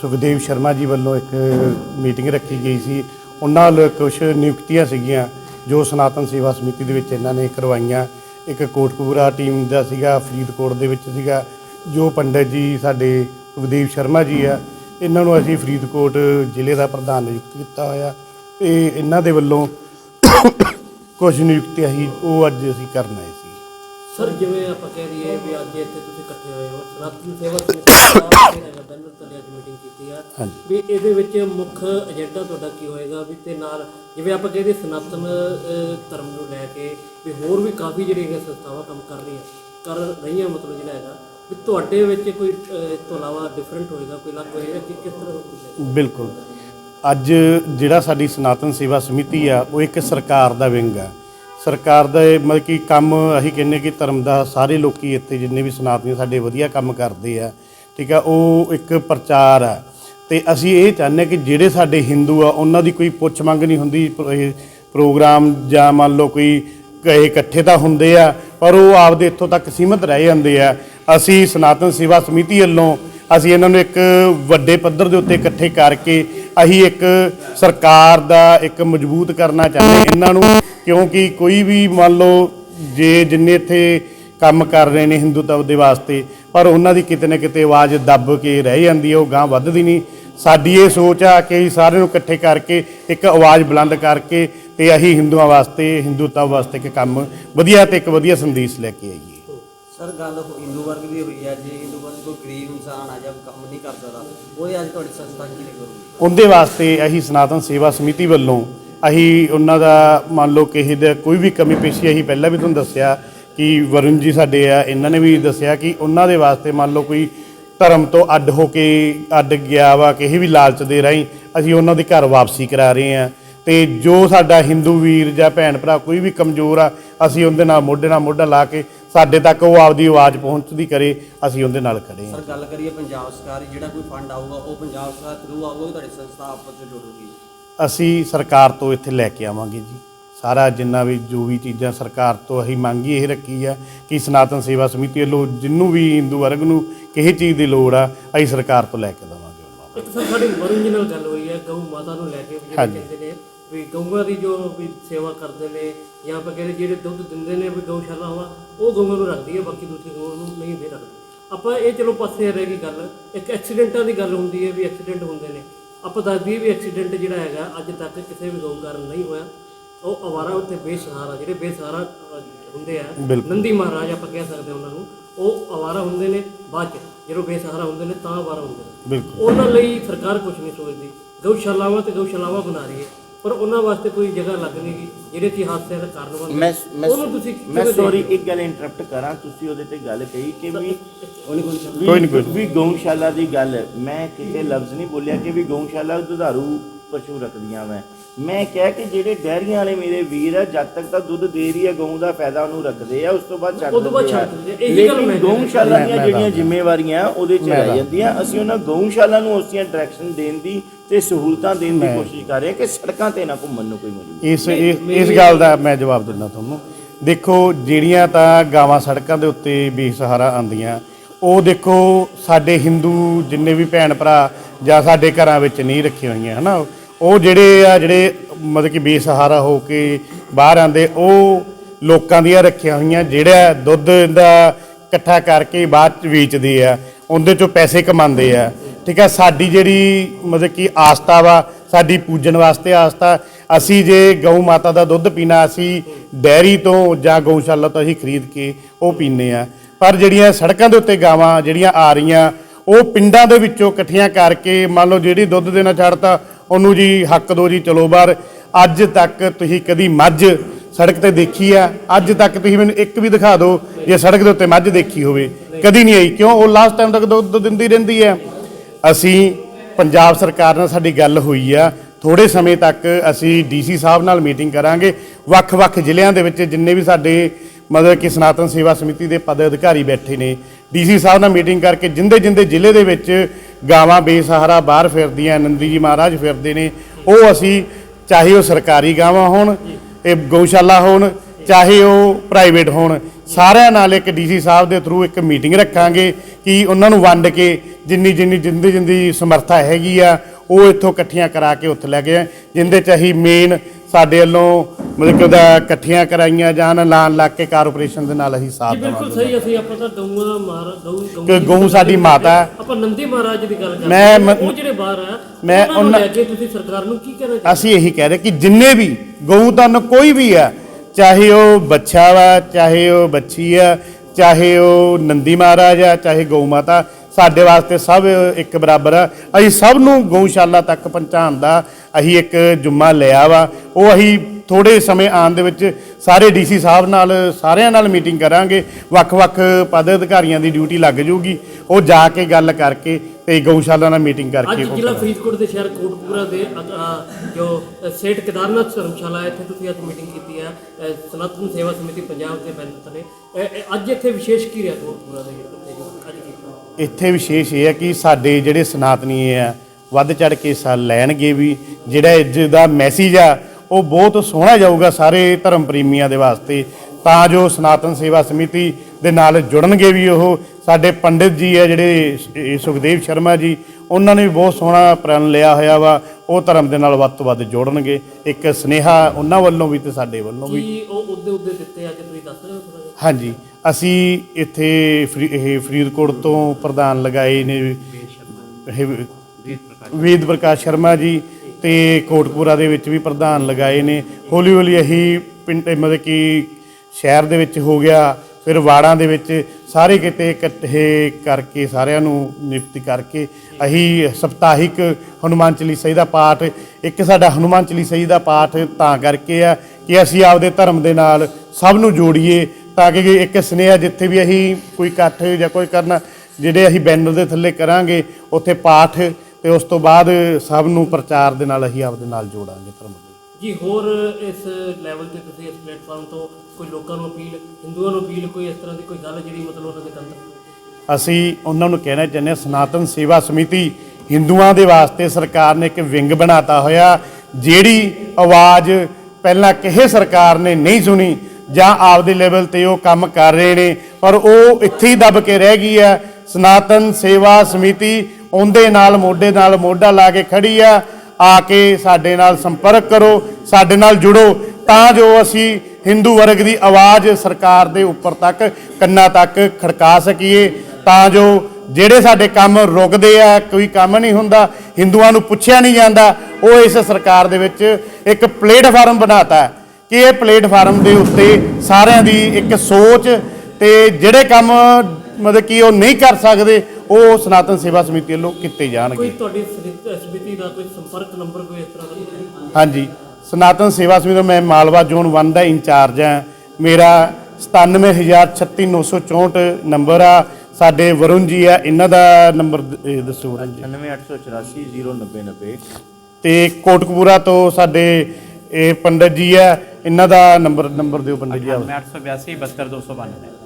ਸੁਖਦੇਵ ਸ਼ਰਮਾ ਜੀ ਵੱਲੋਂ ਇੱਕ ਮੀਟਿੰਗ ਰੱਖੀ ਗਈ ਸੀ। ਉਹਨਾਂ ਨਾਲ ਕੁਝ ਨਿਯੁਕਤੀਆਂ ਸੀਗੀਆਂ, ਜੋ ਸਨਾਤਨ ਸੇਵਾ ਸਮਿਤੀ ਦੇ ਵਿੱਚ ਇਹਨਾਂ ਨੇ ਕਰਵਾਈਆਂ। ਇੱਕ ਕੋਟਕਪੂਰਾ ਟੀਮ ਦਾ ਸੀਗਾ, ਫਰੀਦਕੋਟ ਦੇ ਵਿੱਚ ਸੀਗਾ, ਜੋ ਪੰਡਿਤ ਜੀ ਸਾਡੇ ਸੁਖਦੇਵ ਸ਼ਰਮਾ ਜੀ ਆ। ਇਹਨਾਂ ਨੂੰ ਅਸੀਂ ਫਰੀਦਕੋਟ ਜ਼ਿਲ੍ਹੇ ਦਾ ਪ੍ਰਧਾਨ ਨਿਯੁਕਤ ਕੀਤਾ ਹੋਇਆ। ਤੇ ਇਹਨਾਂ ਦੇ ਵੱਲੋਂ ਕੁਝ ਨਿਯੁਕਤੀਆਂ ਸੀ ਉਹ ਅੱਜ ਅਸੀਂ ਕਰਨ ਆਏ ਸੀ। ਸਰ ਜਿਵੇਂ ਆਪਾਂ ਕਹਿ ਦਈਏ ਵੀ ਅੱਜ ਇੱਥੇ ਤੁਸੀਂ ਇਕੱਠੇ ਹੋਏ ਹੋ ਸਨਾਤਨ ਸੇਵਾ ਸਮਿਤੀ ਦਾ ਬੈਨਰ ਤਲੇ ਅੱਜ ਮੀਟਿੰਗ ਕੀਤੀ ਆ। ਹਾਂਜੀ। ਵੀ ਇਹਦੇ ਵਿੱਚ ਮੁੱਖ ਏਜੰਡਾ ਤੁਹਾਡਾ ਕੀ ਹੋਏਗਾ? ਵੀ ਤੇ ਨਾਲ ਜਿਵੇਂ ਆਪਾਂ ਕਹਿੰਦੇ ਸਨਾਤਨ ਅਹ, ਧਰਮ ਨੂੰ ਲੈ ਕੇ ਵੀ ਹੋਰ ਵੀ ਕਾਫੀ ਜਿਹੜੀਆਂ ਸੰਸਥਾਵਾਂ ਕੰਮ ਕਰ ਰਹੀਆਂ ਕਰ ਰਹੀਆਂ ਮਤਲਬ ਜਿਹੜਾ ਹੈਗਾ ਵੀ ਤੁਹਾਡੇ ਵਿੱਚ ਕੋਈ ਅਹ, ਇਸ ਤੋਂ ਇਲਾਵਾ ਡਿਫਰੈਂਟ ਹੋਏਗਾ ਕੋਈ ਅਲੱਗ ਹੋਏਗਾ ਕਿ ਕਿਸ ਤਰ੍ਹਾਂ ਹੋਏਗਾ ਬਿਲਕੁਲ। ਅੱਜ ਜਿਹੜਾ ਸਾਡੀ ਸਨਾਤਨ ਸੇਵਾ ਸਮਿਤੀ ਆ, ਉਹ ਇੱਕ ਸਰਕਾਰ ਦਾ ਵਿੰਗ ਆ। ਸਰਕਾਰ ਦਾ ਇਹ ਮਤਲਬ ਕਿ ਕੰਮ ਅਸੀਂ ਕਹਿੰਨੇ ਕਿ ਧਰਮ ਦਾ ਸਾਰੇ ਲੋਕੀ ਇੱਥੇ ਜਿੰਨੇ ਵੀ ਸਨਾਤਨੀ ਸਾਡੇ ਵਧੀਆ ਕੰਮ ਕਰਦੇ ਆ, ਠੀਕ ਆ, ਉਹ ਇੱਕ ਪ੍ਰਚਾਰ ਆ। ਤੇ ਅਸੀਂ ਇਹ ਚਾਹੁੰਦੇ ਕਿ ਜਿਹੜੇ ਸਾਡੇ ਹਿੰਦੂ ਆ, ਉਹਨਾਂ ਦੀ ਕੋਈ ਪੁੱਛ ਮੰਗ ਨਹੀਂ ਹੁੰਦੀ ਪ੍ਰੋਗਰਾਮ ਜਾਂ ਮੰਨ ਲਓ ਕੋਈ ਕਹੇ ਇਕੱਠੇ ਤਾਂ ਹੁੰਦੇ ਆ, ਪਰ ਉਹ ਆਪਦੇ ਇੱਥੋਂ ਤੱਕ ਸੀਮਤ ਰਹਿ ਜਾਂਦੇ ਆ। ਅਸੀਂ ਸਨਾਤਨ ਸੇਵਾ ਸਮਿਤੀ ਵੱਲੋਂ ਅਸੀਂ ਇਹਨਾਂ ਨੂੰ ਇੱਕ ਵੱਡੇ ਪੱਧਰ ਦੇ ਉੱਤੇ ਇਕੱਠੇ ਕਰਕੇ ਅਸੀਂ ਇੱਕ ਸਰਕਾਰ ਦਾ ਇੱਕ ਮਜ਼ਬੂਤ ਕਰਨਾ ਚਾਹੁੰਦੇ ਇਹਨਾਂ ਨੂੰ, ਕਿਉਂਕਿ ਕੋਈ ਵੀ ਮੰਨ ਲਓ ਜੇ ਜਿੰਨੇ ਇੱਥੇ ਕੰਮ ਕਰ ਰਹੇ ਨੇ ਹਿੰਦੂਤਵ ਦੇ ਵਾਸਤੇ, ਪਰ ਉਹਨਾਂ ਦੀ ਕਿਤੇ ਨਾ ਕਿਤੇ ਆਵਾਜ਼ ਦੱਬ ਕੇ ਰਹਿ ਜਾਂਦੀ ਹੈ, ਉਹ ਗਾਂ ਵੱਧਦੀ ਨਹੀਂ। ਸਾਡੀ ਇਹ ਸੋਚ ਆ ਕਿ ਸਾਰਿਆਂ ਨੂੰ ਇਕੱਠੇ ਕਰਕੇ ਇੱਕ ਆਵਾਜ਼ ਬੁਲੰਦ ਕਰਕੇ ਤੇ ਅਸੀਂ ਹਿੰਦੂਆਂ ਵਾਸਤੇ ਹਿੰਦੂਤਵ ਵਾਸਤੇ ਇੱਕ ਕੰਮ ਵਧੀਆ ਤੇ ਇੱਕ ਵਧੀਆ ਸੰਦੇਸ਼ ਲੈ ਕੇ ਆਈਏ। ਸਰ, ਗੱਲ ਹਿੰਦੂ ਵਰਗ ਦੀ ਹੋਈ ਹੈ, ਜੇ ਹਿੰਦੂ ਵਰਗ ਕੋਈ ਗਰੀਬ ਇਨਸਾਨ ਆ ਜਾਂ ਕੰਮ ਨਹੀਂ ਕਰ ਸਕਦਾ ਉਹਦੇ ਅੱਜ ਤੁਹਾਡੀ ਸੰਸਥਾ ਕੀ ਕਰੂਗੀ? ਉਹਦੇ ਵਾਸਤੇ ਅਸੀਂ ਸਨਾਤਨ ਸੇਵਾ ਸਮਿਤੀ ਵੱਲੋਂ ਅਸੀਂ ਉਹਨਾਂ ਦਾ ਮੰਨ ਲਓ ਕਿਸੇ ਦਾ ਕੋਈ ਵੀ ਕਮੀ ਪੇਸ਼ੀ ਅਸੀਂ ਪਹਿਲਾਂ ਵੀ ਤੁਹਾਨੂੰ ਦੱਸਿਆ ਕਿ ਵਰੁਣ ਜੀ ਸਾਡੇ ਆ, ਇਹਨਾਂ ਨੇ ਵੀ ਦੱਸਿਆ ਕਿ ਉਹਨਾਂ ਦੇ ਵਾਸਤੇ ਮੰਨ ਲਓ ਕੋਈ ਧਰਮ ਤੋਂ ਅੱਡ ਹੋ ਕੇ ਅੱਡ ਗਿਆ ਵਾ, ਕਿਸੇ ਵੀ ਲਾਲਚ ਦੇ ਰਾਹੀਂ ਅਸੀਂ ਉਹਨਾਂ ਦੇ ਘਰ ਵਾਪਸੀ ਕਰਾ ਰਹੇ ਹਾਂ। ਤੇ ਜੋ ਸਾਡਾ ਹਿੰਦੂ ਵੀਰ ਜਾਂ ਭੈਣ ਭਰਾ ਕੋਈ ਵੀ ਕਮਜ਼ੋਰ ਆ, ਅਸੀਂ ਉਹਦੇ ਨਾਲ ਮੋਢੇ ਨਾਲ ਮੋਢਾ ਲਾ ਕੇ ਸਾਡੇ ਤੱਕ ਉਹ ਆਪਦੀ ਆਵਾਜ਼ ਪਹੁੰਚਦੀ ਕਰੇ ਅਸੀਂ ਉਹਦੇ ਨਾਲ ਖੜੇ ਹਾਂ। ਸਰ ਗੱਲ ਕਰੀਏ ਪੰਜਾਬ ਸਰਕਾਰ ਜਿਹੜਾ ਕੋਈ ਫੰਡ ਆਊਗਾ ਉਹ ਪੰਜਾਬ ਸਰਕਾਰ ਥਰੂ ਆਊਗਾ ਤੁਹਾਡੀ ਸੰਸਥਾ ਆਪਸ ਵਿੱਚ ਜੁੜੂਗੀ? ਅਸੀਂ ਸਰਕਾਰ ਤੋਂ ਇੱਥੇ ਲੈ ਕੇ ਆਵਾਂਗੇ ਜੀ। ਸਾਰਾ ਜਿੰਨਾ ਵੀ ਜੋ ਵੀ ਚੀਜ਼ਾਂ ਸਰਕਾਰ ਤੋਂ ਅਸੀਂ ਮੰਗੀ ਇਹ ਰੱਖੀ ਆ ਕਿ ਸਨਾਤਨ ਸੇਵਾ ਸਮਿਤੀ ਵੱਲੋਂ ਜਿੰਨੂੰ ਵੀ ਹਿੰਦੂ ਵਰਗ ਨੂੰ ਕਿਸੇ ਚੀਜ਼ ਦੀ ਲੋੜ ਆ ਅਸੀਂ ਸਰਕਾਰ ਤੋਂ ਲੈ ਕੇ ਦੇਵਾਂਗੇ। ਉਹਨਾਂ ਨੂੰ ਇੱਕ ਸਰ ਸਾਡੀ ਵਰੁਣ ਜੀ ਨਾਲ ਗੱਲ ਹੋਈ ਹੈ ਗਊ ਮਾਤਾ ਨੂੰ ਲੈ ਕੇ ਵੀ ਜਿਹੜੇ ਹਾਂਜੀ। ਕਹਿੰਦੇ ਨੇ ਵੀ ਗਊਆਂ ਦੀ ਜੋ ਵੀ ਸੇਵਾ ਕਰਦੇ ਨੇ ਜਾਂ ਆਪਾਂ ਕਹਿੰਦੇ ਜਿਹੜੇ ਦੁੱਧ ਦਿੰਦੇ ਨੇ ਵੀ ਗਊਸ਼ਾਲਾ ਵਾ ਉਹ ਗਊਆਂ ਨੂੰ ਰੱਖਦੀ ਹੈ ਬਾਕੀ ਦੂਸਰੀ ਗਊਆਂ ਨੂੰ ਨਹੀਂ ਦੇ ਰੱਖਦੀ। ਆਪਾਂ ਇਹ ਚਲੋ ਪਾਸੇ ਰਹਿ ਗਈ ਗੱਲ ਇੱਕ ਐਕਸੀਡੈਂਟਾਂ ਦੀ ਗੱਲ ਹੁੰਦੀ ਹੈ ਵੀ ਐਕਸੀਡੈਂਟ ਹੁੰਦੇ ਨੇ। ਆਪਾਂ ਦੱਸ ਦਈਏ ਵੀ ਐਕਸੀਡੈਂਟ ਜਿਹੜਾ ਹੈਗਾ ਅੱਜ ਤੱਕ ਕਿਸੇ ਵੀ ਗਊ ਕਾਰਨ ਨਹੀਂ ਹੋਇਆ। ਉਹ ਅਵਾਰਾ ਉੱਤੇ ਬੇਸਹਾਰਾ ਜਿਹੜੇ ਬੇਸਹਾਰਾ ਹੁੰਦੇ ਆ। ਨੰਦੀ ਮਹਾਰਾਜ ਆਪਾਂ ਕਹਿ ਸਕਦੇ ਹਾਂ ਉਹਨਾਂ ਨੂੰ ਉਹ ਅਵਾਰਾ ਹੁੰਦੇ ਨੇ ਬਾਅਦ ਚ ਜਦੋਂ ਬੇਸਹਾਰਾ ਹੁੰਦੇ ਨੇ ਤਾਂ ਅਵਾਰਾ ਹੁੰਦੇ ਨੇ। ਉਹਨਾਂ ਲਈ ਸਰਕਾਰ ਕੁਝ ਨਹੀਂ ਸੋਚਦੀ। ਗਊਸ਼ਾਲਾਵਾਂ ਤੇ ਗਊਸ਼ਾਲਾਵਾਂ ਬਣਾ ਰਹੀ ਹੈ। ਪਰ ਉਹਨਾਂ ਵਾਸਤੇ ਕੋਈ ਜਗ੍ਹਾ ਲੱਗ ਨਹੀਂ ਗਈ ਜਿਹੜੇ ਕਿ ਹਾਦਸਿਆਂ ਦਾ ਕਾਰਨ ਬਣਦੇ ਮੈਂ ਮੈਂ ਉਹਨੂੰ ਤੁਸੀਂ ਮੈਂ ਕਿਵੇਂ ਸੌਰੀ ਦੇਖਦੇ ਇੱਕ ਗੱਲ ਇੰਟਰਰਪਟ ਕਰਾਂ ਤੁਸੀਂ ਉਹਦੇ ਤੇ ਗੱਲ ਕਹੀ ਕਿ ਵੀ ਕੋਈ ਨਹੀਂ, ਕੋਈ ਵੀ- ਵੀ ਗਊਸ਼ਾਲਾ ਦੀ ਗੱਲ ਮੈਂ ਕਿਤੇ ਲਫ਼ਜ਼ ਨਹੀਂ ਬੋਲਿਆ ਕਿ ਵੀ ਗਊਸ਼ਾਲਾ ਦੁਧਾਰੂ ਪਸ਼ੂ ਰੱਖਦੀਆਂ ਮੈਂ ਮੈਂ ਕਿਹਾ ਕਿ ਜਿਹੜੇ ਡੈਰੀਆਂ ਵਾਲੇ ਮੇਰੇ ਵੀਰ ਆ ਜਦ ਤੱਕ ਤਾਂ ਦੁੱਧ ਦੇ ਰਹੀ ਹੈ ਗਊ ਦਾ ਫਾਇਦਾ ਉਹਨੂੰ ਰੱਖਦੇ ਆ ਉਸ ਤੋਂ ਬਾਅਦ ਛੱਡ ਉਹ ਤੋਂ ਬਾਅਦ ਦਿੰਦੇ ਆ। ਛੱਡ ਦਿੰਦੇ ਆ। ਇਹੀ ਗੱਲ ਮੈਂ ਗਊਸ਼ਾਲਾ ਦੀਆਂ ਜਿਹੜੀਆਂ ਜ਼ਿੰਮੇਵਾਰੀਆਂ ਉਹਦੇ 'ਚ ਰਹਿ ਜਾਂਦੀਆਂ। ਅਸੀਂ ਉਹਨਾਂ ਗਊਸ਼ਾਲਾ ਨੂੰ ਉਸ ਦੀਆਂ ਡਾਇਰੈਕਸ਼ਨ ਦੇਣ ਦੀ ਤੇ ਸਹੂਲਤਾਂ ਦੇਣ ਦੀ ਕੋਸ਼ਿਸ਼ ਕਰ ਰਹੇ ਕਿ ਸੜਕਾਂ ਤੇ ਨਾ ਘੁੰਮਣ ਨੂੰ ਕੋਈ ਇਸ ਇਸ ਇਸ ਗੱਲ ਦਾ ਮੈਂ ਜਵਾਬ ਦਿੰਦਾ ਤੁਹਾਨੂੰ। ਦੇਖੋ ਜਿਹੜੀਆਂ ਤਾਂ ਗਾਵਾਂ ਸੜਕਾਂ ਦੇ ਉੱਤੇ ਬੇਸਹਾਰਾ ਆਂਦੀਆਂ ਉਹ ਦੇਖੋ ਸਾਡੇ ਹਿੰਦੂ ਜਿੰਨੇ ਵੀ ਭੈਣ ਭਰਾ ਜਾਂ ਸਾਡੇ ਘਰਾਂ ਵਿੱਚ ਨਹੀਂ ਰੱਖੀਆਂ ਹੋਈਆਂ, ਹਨਾ? ਉਹ ਜਿਹੜੇ ਆ, ਜਿਹੜੇ ਮਤਲਬ ਕਿ ਬੇਸਹਾਰਾ ਹੋ ਕੇ ਬਾਹਰ ਆਂਦੇ ਉਹ ਲੋਕਾਂ ਦੀਆਂ ਰੱਖੀਆਂ ਹੋਈਆਂ, ਜਿਹੜਾ ਦੁੱਧ ਦਾ ਇਕੱਠਾ ਕਰਕੇ ਬਾਅਦ ਚ ਵੇਚਦੇ ਆ, ਉਹਦੇ ਚੋਂ ਪੈਸੇ ਕਮਾਉਂਦੇ ਆ। ਠੀਕ ਆ? ਸਾਡੀ ਜਿਹੜੀ ਮਤਲਬ ਕਿ ਆਸਥਾ ਵਾ, ਸਾਡੀ ਪੂਜਣ ਵਾਸਤੇ ਆਸਥਾ, ਅਸੀਂ ਜੇ ਗਊ ਮਾਤਾ ਦਾ ਦੁੱਧ ਪੀਣਾ, ਅਸੀਂ ਡੈਰੀ ਤੋਂ ਜਾਂ ਗਊਸ਼ਾਲਾ ਤੋਂ ਅਸੀਂ ਖਰੀਦ ਕੇ ਉਹ ਪੀਂਦੇ ਆ। ਪਰ ਜਿਹੜੀਆਂ ਸੜਕਾਂ ਦੇ ਉੱਤੇ ਗਾਵਾਂ ਜਿਹੜੀਆਂ ਆ ਰਹੀਆਂ, ਉਹ ਪਿੰਡਾਂ ਦੇ ਵਿੱਚੋਂ ਇਕੱਠੀਆਂ ਕਰਕੇ ਮੰਨ ਲਓ ਜਿਹੜੀ ਦੁੱਧ ਦੇਣਾ ਛੱਡਤਾ, ਉਹਨੂੰ ਜੀ ਹੱਕ ਦੋ ਜੀ, ਚਲੋ ਬਾਹਰ। ਅੱਜ ਤੱਕ ਤੁਸੀਂ ਕਦੀ ਮੱਝ ਸੜਕ ਤੇ ਦੇਖੀ ਆ? ਅੱਜ ਤੱਕ ਤੁਸੀਂ ਮੈਨੂੰ ਇੱਕ ਵੀ ਦਿਖਾ ਦਿਓ ਜੇ ਸੜਕ ਦੇ ਉੱਤੇ ਮੱਝ ਦੇਖੀ ਹੋਵੇ। ਕਦੀ ਨਹੀਂ ਆਈ। ਕਿਉਂ? ਉਹ ਲਾਸਟ ਟਾਈਮ ਤੱਕ ਦੁੱਧ ਦਿੰਦੀ ਰਹਿੰਦੀ ਹੈ ਅਸੀਂ ਪੰਜਾਬ ਸਰਕਾਰ ਨਾਲ ਸਾਡੀ ਗੱਲ ਹੋਈ ਆ। ਥੋੜੇ ਸਮੇਂ ਤੱਕ ਅਸੀਂ ਡੀਸੀ ਸਾਹਿਬ ਨਾਲ ਮੀਟਿੰਗ ਕਰਾਂਗੇ। ਵੱਖ-ਵੱਖ ਜ਼ਿਲ੍ਹਿਆਂ ਦੇ ਵਿੱਚ ਜਿੰਨੇ ਵੀ ਸਾਡੇ ਮਤਲਬ ਕਿ ਸਨਾਤਨ ਸੇਵਾ ਸਮਿਤੀ ਦੇ ਪਦ ਅਧਿਕਾਰੀ ਬੈਠੇ ਨੇ। ਡੀਸੀ ਸਾਹਿਬ ਨਾਲ ਮੀਟਿੰਗ ਕਰਕੇ ਜਿੰਦੇ ਜਿੰਦੇ ਜ਼ਿਲ੍ਹੇ ਦੇ ਵਿੱਚ ਗਾਵਾਂ ਬੇਸਹਾਰਾ ਬਾਹਰ ਫਿਰਦੀਆਂ, ਨੰਦੀ ਜੀ ਮਹਾਰਾਜ ਫਿਰਦੇ ਨੇ। ਉਹ ਅਸੀਂ ਚਾਹੇ ਉਹ ਸਰਕਾਰੀ ਗਾਵਾਂ ਹੋਣ ਇਹ ਗਊਸ਼ਾਲਾ ਹੋਣ, ਚਾਹੇ ਉਹ ਪ੍ਰਾਈਵੇਟ ਹੋਣ, ਸਾਰਿਆਂ ਨਾਲ ਇੱਕ ਡੀਸੀ ਸਾਹਿਬ ਦੇ ਥਰੂ ਇੱਕ ਮੀਟਿੰਗ ਰੱਖਾਂਗੇ ਕਿ ਉਹਨਾਂ ਨੂੰ ਵੰਡ ਕੇ ਜਿੰਨੀ ਜਿੰਨੀ ਜਿੰਦੀ ਜਿੰਦੀ ਸਮਰੱਥਾ ਹੈਗੀ ਆ, ਉਹ ਇੱਥੋਂ ਇਕੱਠੀਆਂ ਕਰਾ ਕੇ ਉੱਥੇ ਲੈ ਗਏ ਜਿੰਦੇ ਚ ਅਸੀਂ ਮੇਨ ਸਾਡੇ ਵੱਲੋਂ ਮਤਲਬ ਕਿ ਉਹਦਾ ਇਕੱਠੀਆਂ ਕਰਾਈਆਂ ਜਾਣ ਐਲਾਨ ਲਾ ਕੇ ਕਾਰਪੋਰੇਸ਼ਨ ਦੇ ਨਾਲ ਅਸੀਂ ਸਾਥ ਜੀ ਬਿਲਕੁਲ ਦੇਵਾਂਗੇ ਸਹੀ ਅਸੀਂ ਆਪਾਂ ਤਾਂ ਗਊਆਂ ਮਾਰ ਗਊ ਕਿ ਗਊ ਸਾਡੀ ਮਾਤਾ ਹੈ। ਆਪਾਂ ਨੰਦੀ ਮਹਾਰਾਜ ਦੀ ਗੱਲ ਕਰਦੇ ਮੈਂ- ਹਾਂ। ਮੈਂ- ਉਹ ਜਿਹੜੇ ਬਾਹਰ ਆ ਮੈਂ ਉਹਨਾਂ ਨੂੰ ਉਹਨਾਂ- ਲੈ ਕੇ ਤੁਸੀਂ ਸਰਕਾਰ ਨੂੰ ਕੀ ਕਹਿਣਾ ਚਾਹੁੰਦੇ ਅਸੀਂ ਇਹੀ ਕਹਿ ਰਹੇ ਕਿ ਜਿੰਨੇ ਵੀ ਗਊ ਧਨ ਕੋਈ ਵੀ ਆ ਚਾਹੇ ਉਹ ਬੱਚਾ ਵਾ ਚਾਹੇ ਉਹ ਬੱਚੀ ਆ ਚਾਹੇ ਉਹ ਨੰਦੀ ਮਹਾਰਾਜ ਆ ਚਾਹੇ ਗਊ ਮਾਤਾ ਸਾਡੇ ਵਾਸਤੇ ਸਭ ਇੱਕ ਬਰਾਬਰ ਆ ਅਸੀਂ ਸਭ ਨੂੰ ਗਊਸ਼ਾਲਾ ਤੱਕ ਪਹੁੰਚਾਉਣ ਦਾ ਅਸੀਂ ਇੱਕ ਜੁਮਾ ਲਿਆ ਵਾ। ਉਹ ਅਸੀਂ ਥੋੜੇ ਸਮੇਂ ਆਉਣ ਦੇ ਵਿੱਚ ਸਾਰੇ ਡੀਸੀ ਸਾਹਿਬ ਨਾਲ ਸਾਰਿਆਂ ਨਾਲ ਮੀਟਿੰਗ ਕਰਾਂਗੇ। ਵੱਖ-ਵੱਖ ਪਦ ਅਧਿਕਾਰੀਆਂ ਦੀ ਡਿਊਟੀ ਲੱਗ ਜਾਊਗੀ ਉਹ ਜਾ ਕੇ ਗੱਲ ਕਰਕੇ ਤੇ ਗਊਸ਼ਾਲਾ ਨਾਲ ਮੀਟਿੰਗ ਕਰਕੇ ਅੱਜ ਜ਼ਿਲ੍ਹਾ। ਫਰੀਦਕੋਟ ਦੇ ਸ਼ਹਿਰ ਕੋਟਪੂਰਾ ਦੇ ਜੋ ਸੇਠ ਕੇਦਾਰਨਾਥ ਧਰਮਸ਼ਾਲਾ ਇੱਥੇ ਤੁਸੀਂ ਅੱਜ ਮੀਟਿੰਗ ਕੀਤੀ ਹੈ। ਸਨਾਤਨ ਸੇਵਾ ਸਮਿਤੀ ਪੰਜਾਬ ਦੇ ਅ, ਅੱਜ ਇੱਥੇ ਵਿਸ਼ੇਸ਼ ਕੀ ਰਿਹਾ ਕੋਟਪੂਰਾ ਦੇ ਇੱਥੇ ਵਿਸ਼ੇਸ਼ ਇਹ ਹੈ ਕਿ ਸਾਡੇ ਜਿਹੜੇ ਸਨਾਤਨੀ ਆ ਵੱਧ ਚੜ ਕੇ ਹਿੱਸਾ ਲੈਣਗੇ ਵੀ। ਜਿਹੜਾ ਅੱਜ ਦਾ ਮੈਸੇਜ ਆ ਉਹ ਬਹੁਤ ਸੋਹਣਾ ਜਾਊਗਾ ਸਾਰੇ ਧਰਮ ਪ੍ਰੇਮੀਆਂ ਦੇ ਵਾਸਤੇ। ਤਾਂ ਜੋ ਸਨਾਤਨ ਸੇਵਾ ਸਮਿਤੀ ਦੇ ਨਾਲ ਜੁੜਨਗੇ ਵੀ ਉਹ। ਸਾਡੇ ਪੰਡਿਤ ਜੀ ਆ ਜਿਹੜੇ ਸੁਖਦੇਵ ਸ਼ਰਮਾ ਜੀ ਉਹਨਾਂ ਨੇ ਵੀ ਬਹੁਤ ਸੋਹਣਾ ਪ੍ਰਣ ਲਿਆ ਹੋਇਆ ਵਾ। ਉਹ ਧਰਮ ਦੇ ਨਾਲ ਵੱਧ ਤੋਂ ਵੱਧ ਜੋੜਨਗੇ। ਇੱਕ ਸਨੇਹਾ ਉਹਨਾਂ ਵੱਲੋਂ ਵੀ ਤੇ ਸਾਡੇ ਵੱਲੋਂ ਵੀ। ਕੀ ਉਹ ਉਹਦੇ ਉਹਦੇ ਦਿੱਤੇ ਅੱਜ ਤੁਸੀਂ ਦੱਸ ਰਹੇ ਹੋ ਥੋੜਾ ਜਿਹਾ? ਹਾਂਜੀ। ਅਸੀਂ ਇੱਥੇ ਫਰੀ- ਇਹ ਫਰੀਦਕੋਟ ਤੋਂ ਪ੍ਰਧਾਨ ਲਗਾਏ ਨੇ। ਵੇਦ ਪ੍ਰਕਾਸ਼ ਸ਼ਰਮਾ। ਜੀ ਤੇ ਕੋਟਪੂਰਾ ਦੇ ਵਿੱਚ ਵੀ ਪ੍ਰਧਾਨ ਲਗਾਏ ਨੇ। ਹੌਲੀ ਹੌਲੀ ਅਸੀਂ ਪਿੰਡ, ਮਤਲਬ ਕਿ ਸ਼ਹਿਰ ਦੇ ਵਿੱਚ ਹੋ ਗਿਆ, ਫਿਰ ਵਾੜਾਂ ਦੇ ਵਿੱਚ ਸਾਰੇ ਕਿਤੇ ਇਕੱਠੇ ਕਰਕੇ ਸਾਰਿਆਂ ਨੂੰ ਨਿਯੁਕਤ ਕਰਕੇ ਅਸੀਂ ਸਪਤਾਹਿਕ ਹਨੂਮਾਨ ਚਾਲੀਸਾ ਜੀ ਦਾ ਪਾਠ, ਇੱਕ ਸਾਡਾ ਹਨੂਮਾਨ ਚਾਲੀਸਾ ਜੀ ਦਾ ਪਾਠ ਤਾਂ ਕਰਕੇ ਆ ਕਿ ਅਸੀਂ ਆਪਦੇ ਧਰਮ ਦੇ ਨਾਲ ਸਭ ਨੂੰ ਜੋੜੀਏ ਤਾਂ ਕਿ ਇੱਕ ਸਨੇਹਾ ਜਿੱਥੇ ਵੀ ਅਸੀਂ ਕੋਈ ਇਕੱਠ ਜਾਂ ਕੋਈ ਕਰਨਾ, ਜਿਹੜੇ ਅਸੀਂ ਬੈਨਰ ਦੇ ਥੱਲੇ ਕਰਾਂਗੇ, ਉੱਥੇ ਪਾਠ ਤੇ ਉਸ ਤੋਂ ਬਾਅਦ ਸਭ ਨੂੰ ਪ੍ਰਚਾਰ ਦੇ ਨਾਲ ਅਸੀਂ ਆਪਦੇ ਨਾਲ ਜੋੜਾਂਗੇ ਧਰਮ ਦੇ ਜੀ ਹੋਰ ਇਸ ਲੈਵਲ ਤੇ ਤੁਸੀਂ ਇਸ ਪਲੇਟਫਾਰਮ ਤੋਂ ਕੋਈ ਲੋਕਾਂ ਨੂੰ ਅਪੀਲ ਹਿੰਦੂਆਂ ਨੂੰ ਅਪੀਲ ਕੋਈ ਇਸ ਤਰ੍ਹਾਂ ਦੀ ਕੋਈ ਗੱਲ ਜਿਹੜੀ ਮਤਲਬ ਉਹਨਾਂ ਦੇ ਕੰਨ ਅਸੀਂ ਉਹਨਾਂ ਨੂੰ ਕਹਿਣਾ ਚਾਹੁੰਦੇ ਹਾਂ ਸਨਾਤਨ ਸੇਵਾ ਸਮਿਤੀ ਹਿੰਦੂਆਂ ਦੇ ਵਾਸਤੇ ਸਰਕਾਰ ਨੇ ਇੱਕ ਵਿੰਗ ਬਣਾਤਾ ਹੋਇਆ ਜਿਹੜੀ ਆਵਾਜ਼ ਪਹਿਲਾਂ ਕਿਸੇ ਸਰਕਾਰ ਨੇ ਨਹੀਂ ਸੁਣੀ ਜਾਂ ਆਪਦੇ ਲੈਵਲ ਤੇ ਉਹ ਕੰਮ ਕਰ ਰਹੇ ਨੇ ਪਰ ਉਹ ਇੱਥੇ ਹੀ ਦਬ ਕੇ ਰਹਿ ਗਈ ਹੈ। ਸਨਾਤਨ ਸੇਵਾ ਸਮਿਤੀ ਉਹਦੇ ਨਾਲ, ਮੋਢੇ ਨਾਲ ਮੋਢਾ ਲਾ ਕੇ ਖੜੀ ਆ ਆ ਕੇ ਸਾਡੇ ਨਾਲ ਸੰਪਰਕ ਕਰੋ, ਸਾਡੇ ਨਾਲ ਜੁੜੋ, ਤਾਂ ਜੋ ਅਸੀਂ ਹਿੰਦੂ ਵਰਗ ਦੀ ਆਵਾਜ਼ ਸਰਕਾਰ ਦੇ ਉੱਪਰ ਤੱਕ, ਕੰਨਾਂ ਤੱਕ ਖੜਕਾ ਸਕੀਏ। ਤਾਂ ਜੋ ਜਿਹੜੇ ਸਾਡੇ ਕੰਮ ਰੁਕਦੇ ਆ, ਕੋਈ ਕੰਮ ਨਹੀਂ ਹੁੰਦਾ, ਹਿੰਦੂਆਂ ਨੂੰ ਪੁੱਛਿਆ ਨਹੀਂ ਜਾਂਦਾ, ਉਹ ਇਸ ਸਰਕਾਰ ਦੇ ਵਿੱਚ ਇੱਕ ਪਲੇਟਫਾਰਮ ਬਣਾਤਾ ਹੈ। ਕਿ ਇਹ ਪਲੇਟਫਾਰਮ ਦੇ ਉੱਤੇ ਸਾਰਿਆਂ ਦੀ ਇੱਕ ਸੋਚ ਤੇ ਜਿਹੜੇ ਕੰਮ ਮਤਲਬ ਕਿ ਉਹ ਨਹੀਂ ਕਰ ਸਕਦੇ ਉਹ ਸਨਾਤਨ ਸੇਵਾ ਸਮਿਤੀ ਵੱਲੋਂ ਕੀਤੇ ਕੋਈ ਜਾਣਗੇ ਤੁਹਾਡੀ ਸਮਿ- ਸਮਿਤੀ ਦਾ ਕੋਈ ਸੰਪਰਕ ਨੰਬਰ ਕੋਈ ਇਸ ਤਰ੍ਹਾਂ ਦਾ ਹਾਂਜੀ। ਸਨਾਤਨ ਸੇਵਾ ਸਮਿਤੀ ਦਾ ਮੈਂ ਮਾਲਵਾ ਜ਼ੋਨ 1 ਦਾ ਇੰਚਾਰਜ ਹਾਂ। ਮੇਰਾ 97634 ਨੰਬਰ ਆ। ਸਾਡੇ ਵਰੁਣ ਜੀ ਆ ਇਹਨਾਂ ਦਾ ਨੰਬਰ ਦ- ਇਹ ਦੱਸੋ ਵਰੁਣ ਜੀ 9884809090 ਤੇ ਕੋਟਕਪੂਰਾ ਤੋਂ ਸਾਡੇ ਇਹ ਪੰਡਤ ਜੀ ਹੈ ਇਹਨਾਂ ਦਾ ਨੰਬਰ ਨੰਬਰ ਦਿਓ ਪੰਡਤ ਜੀ ਆਪਦਾ। 882 72292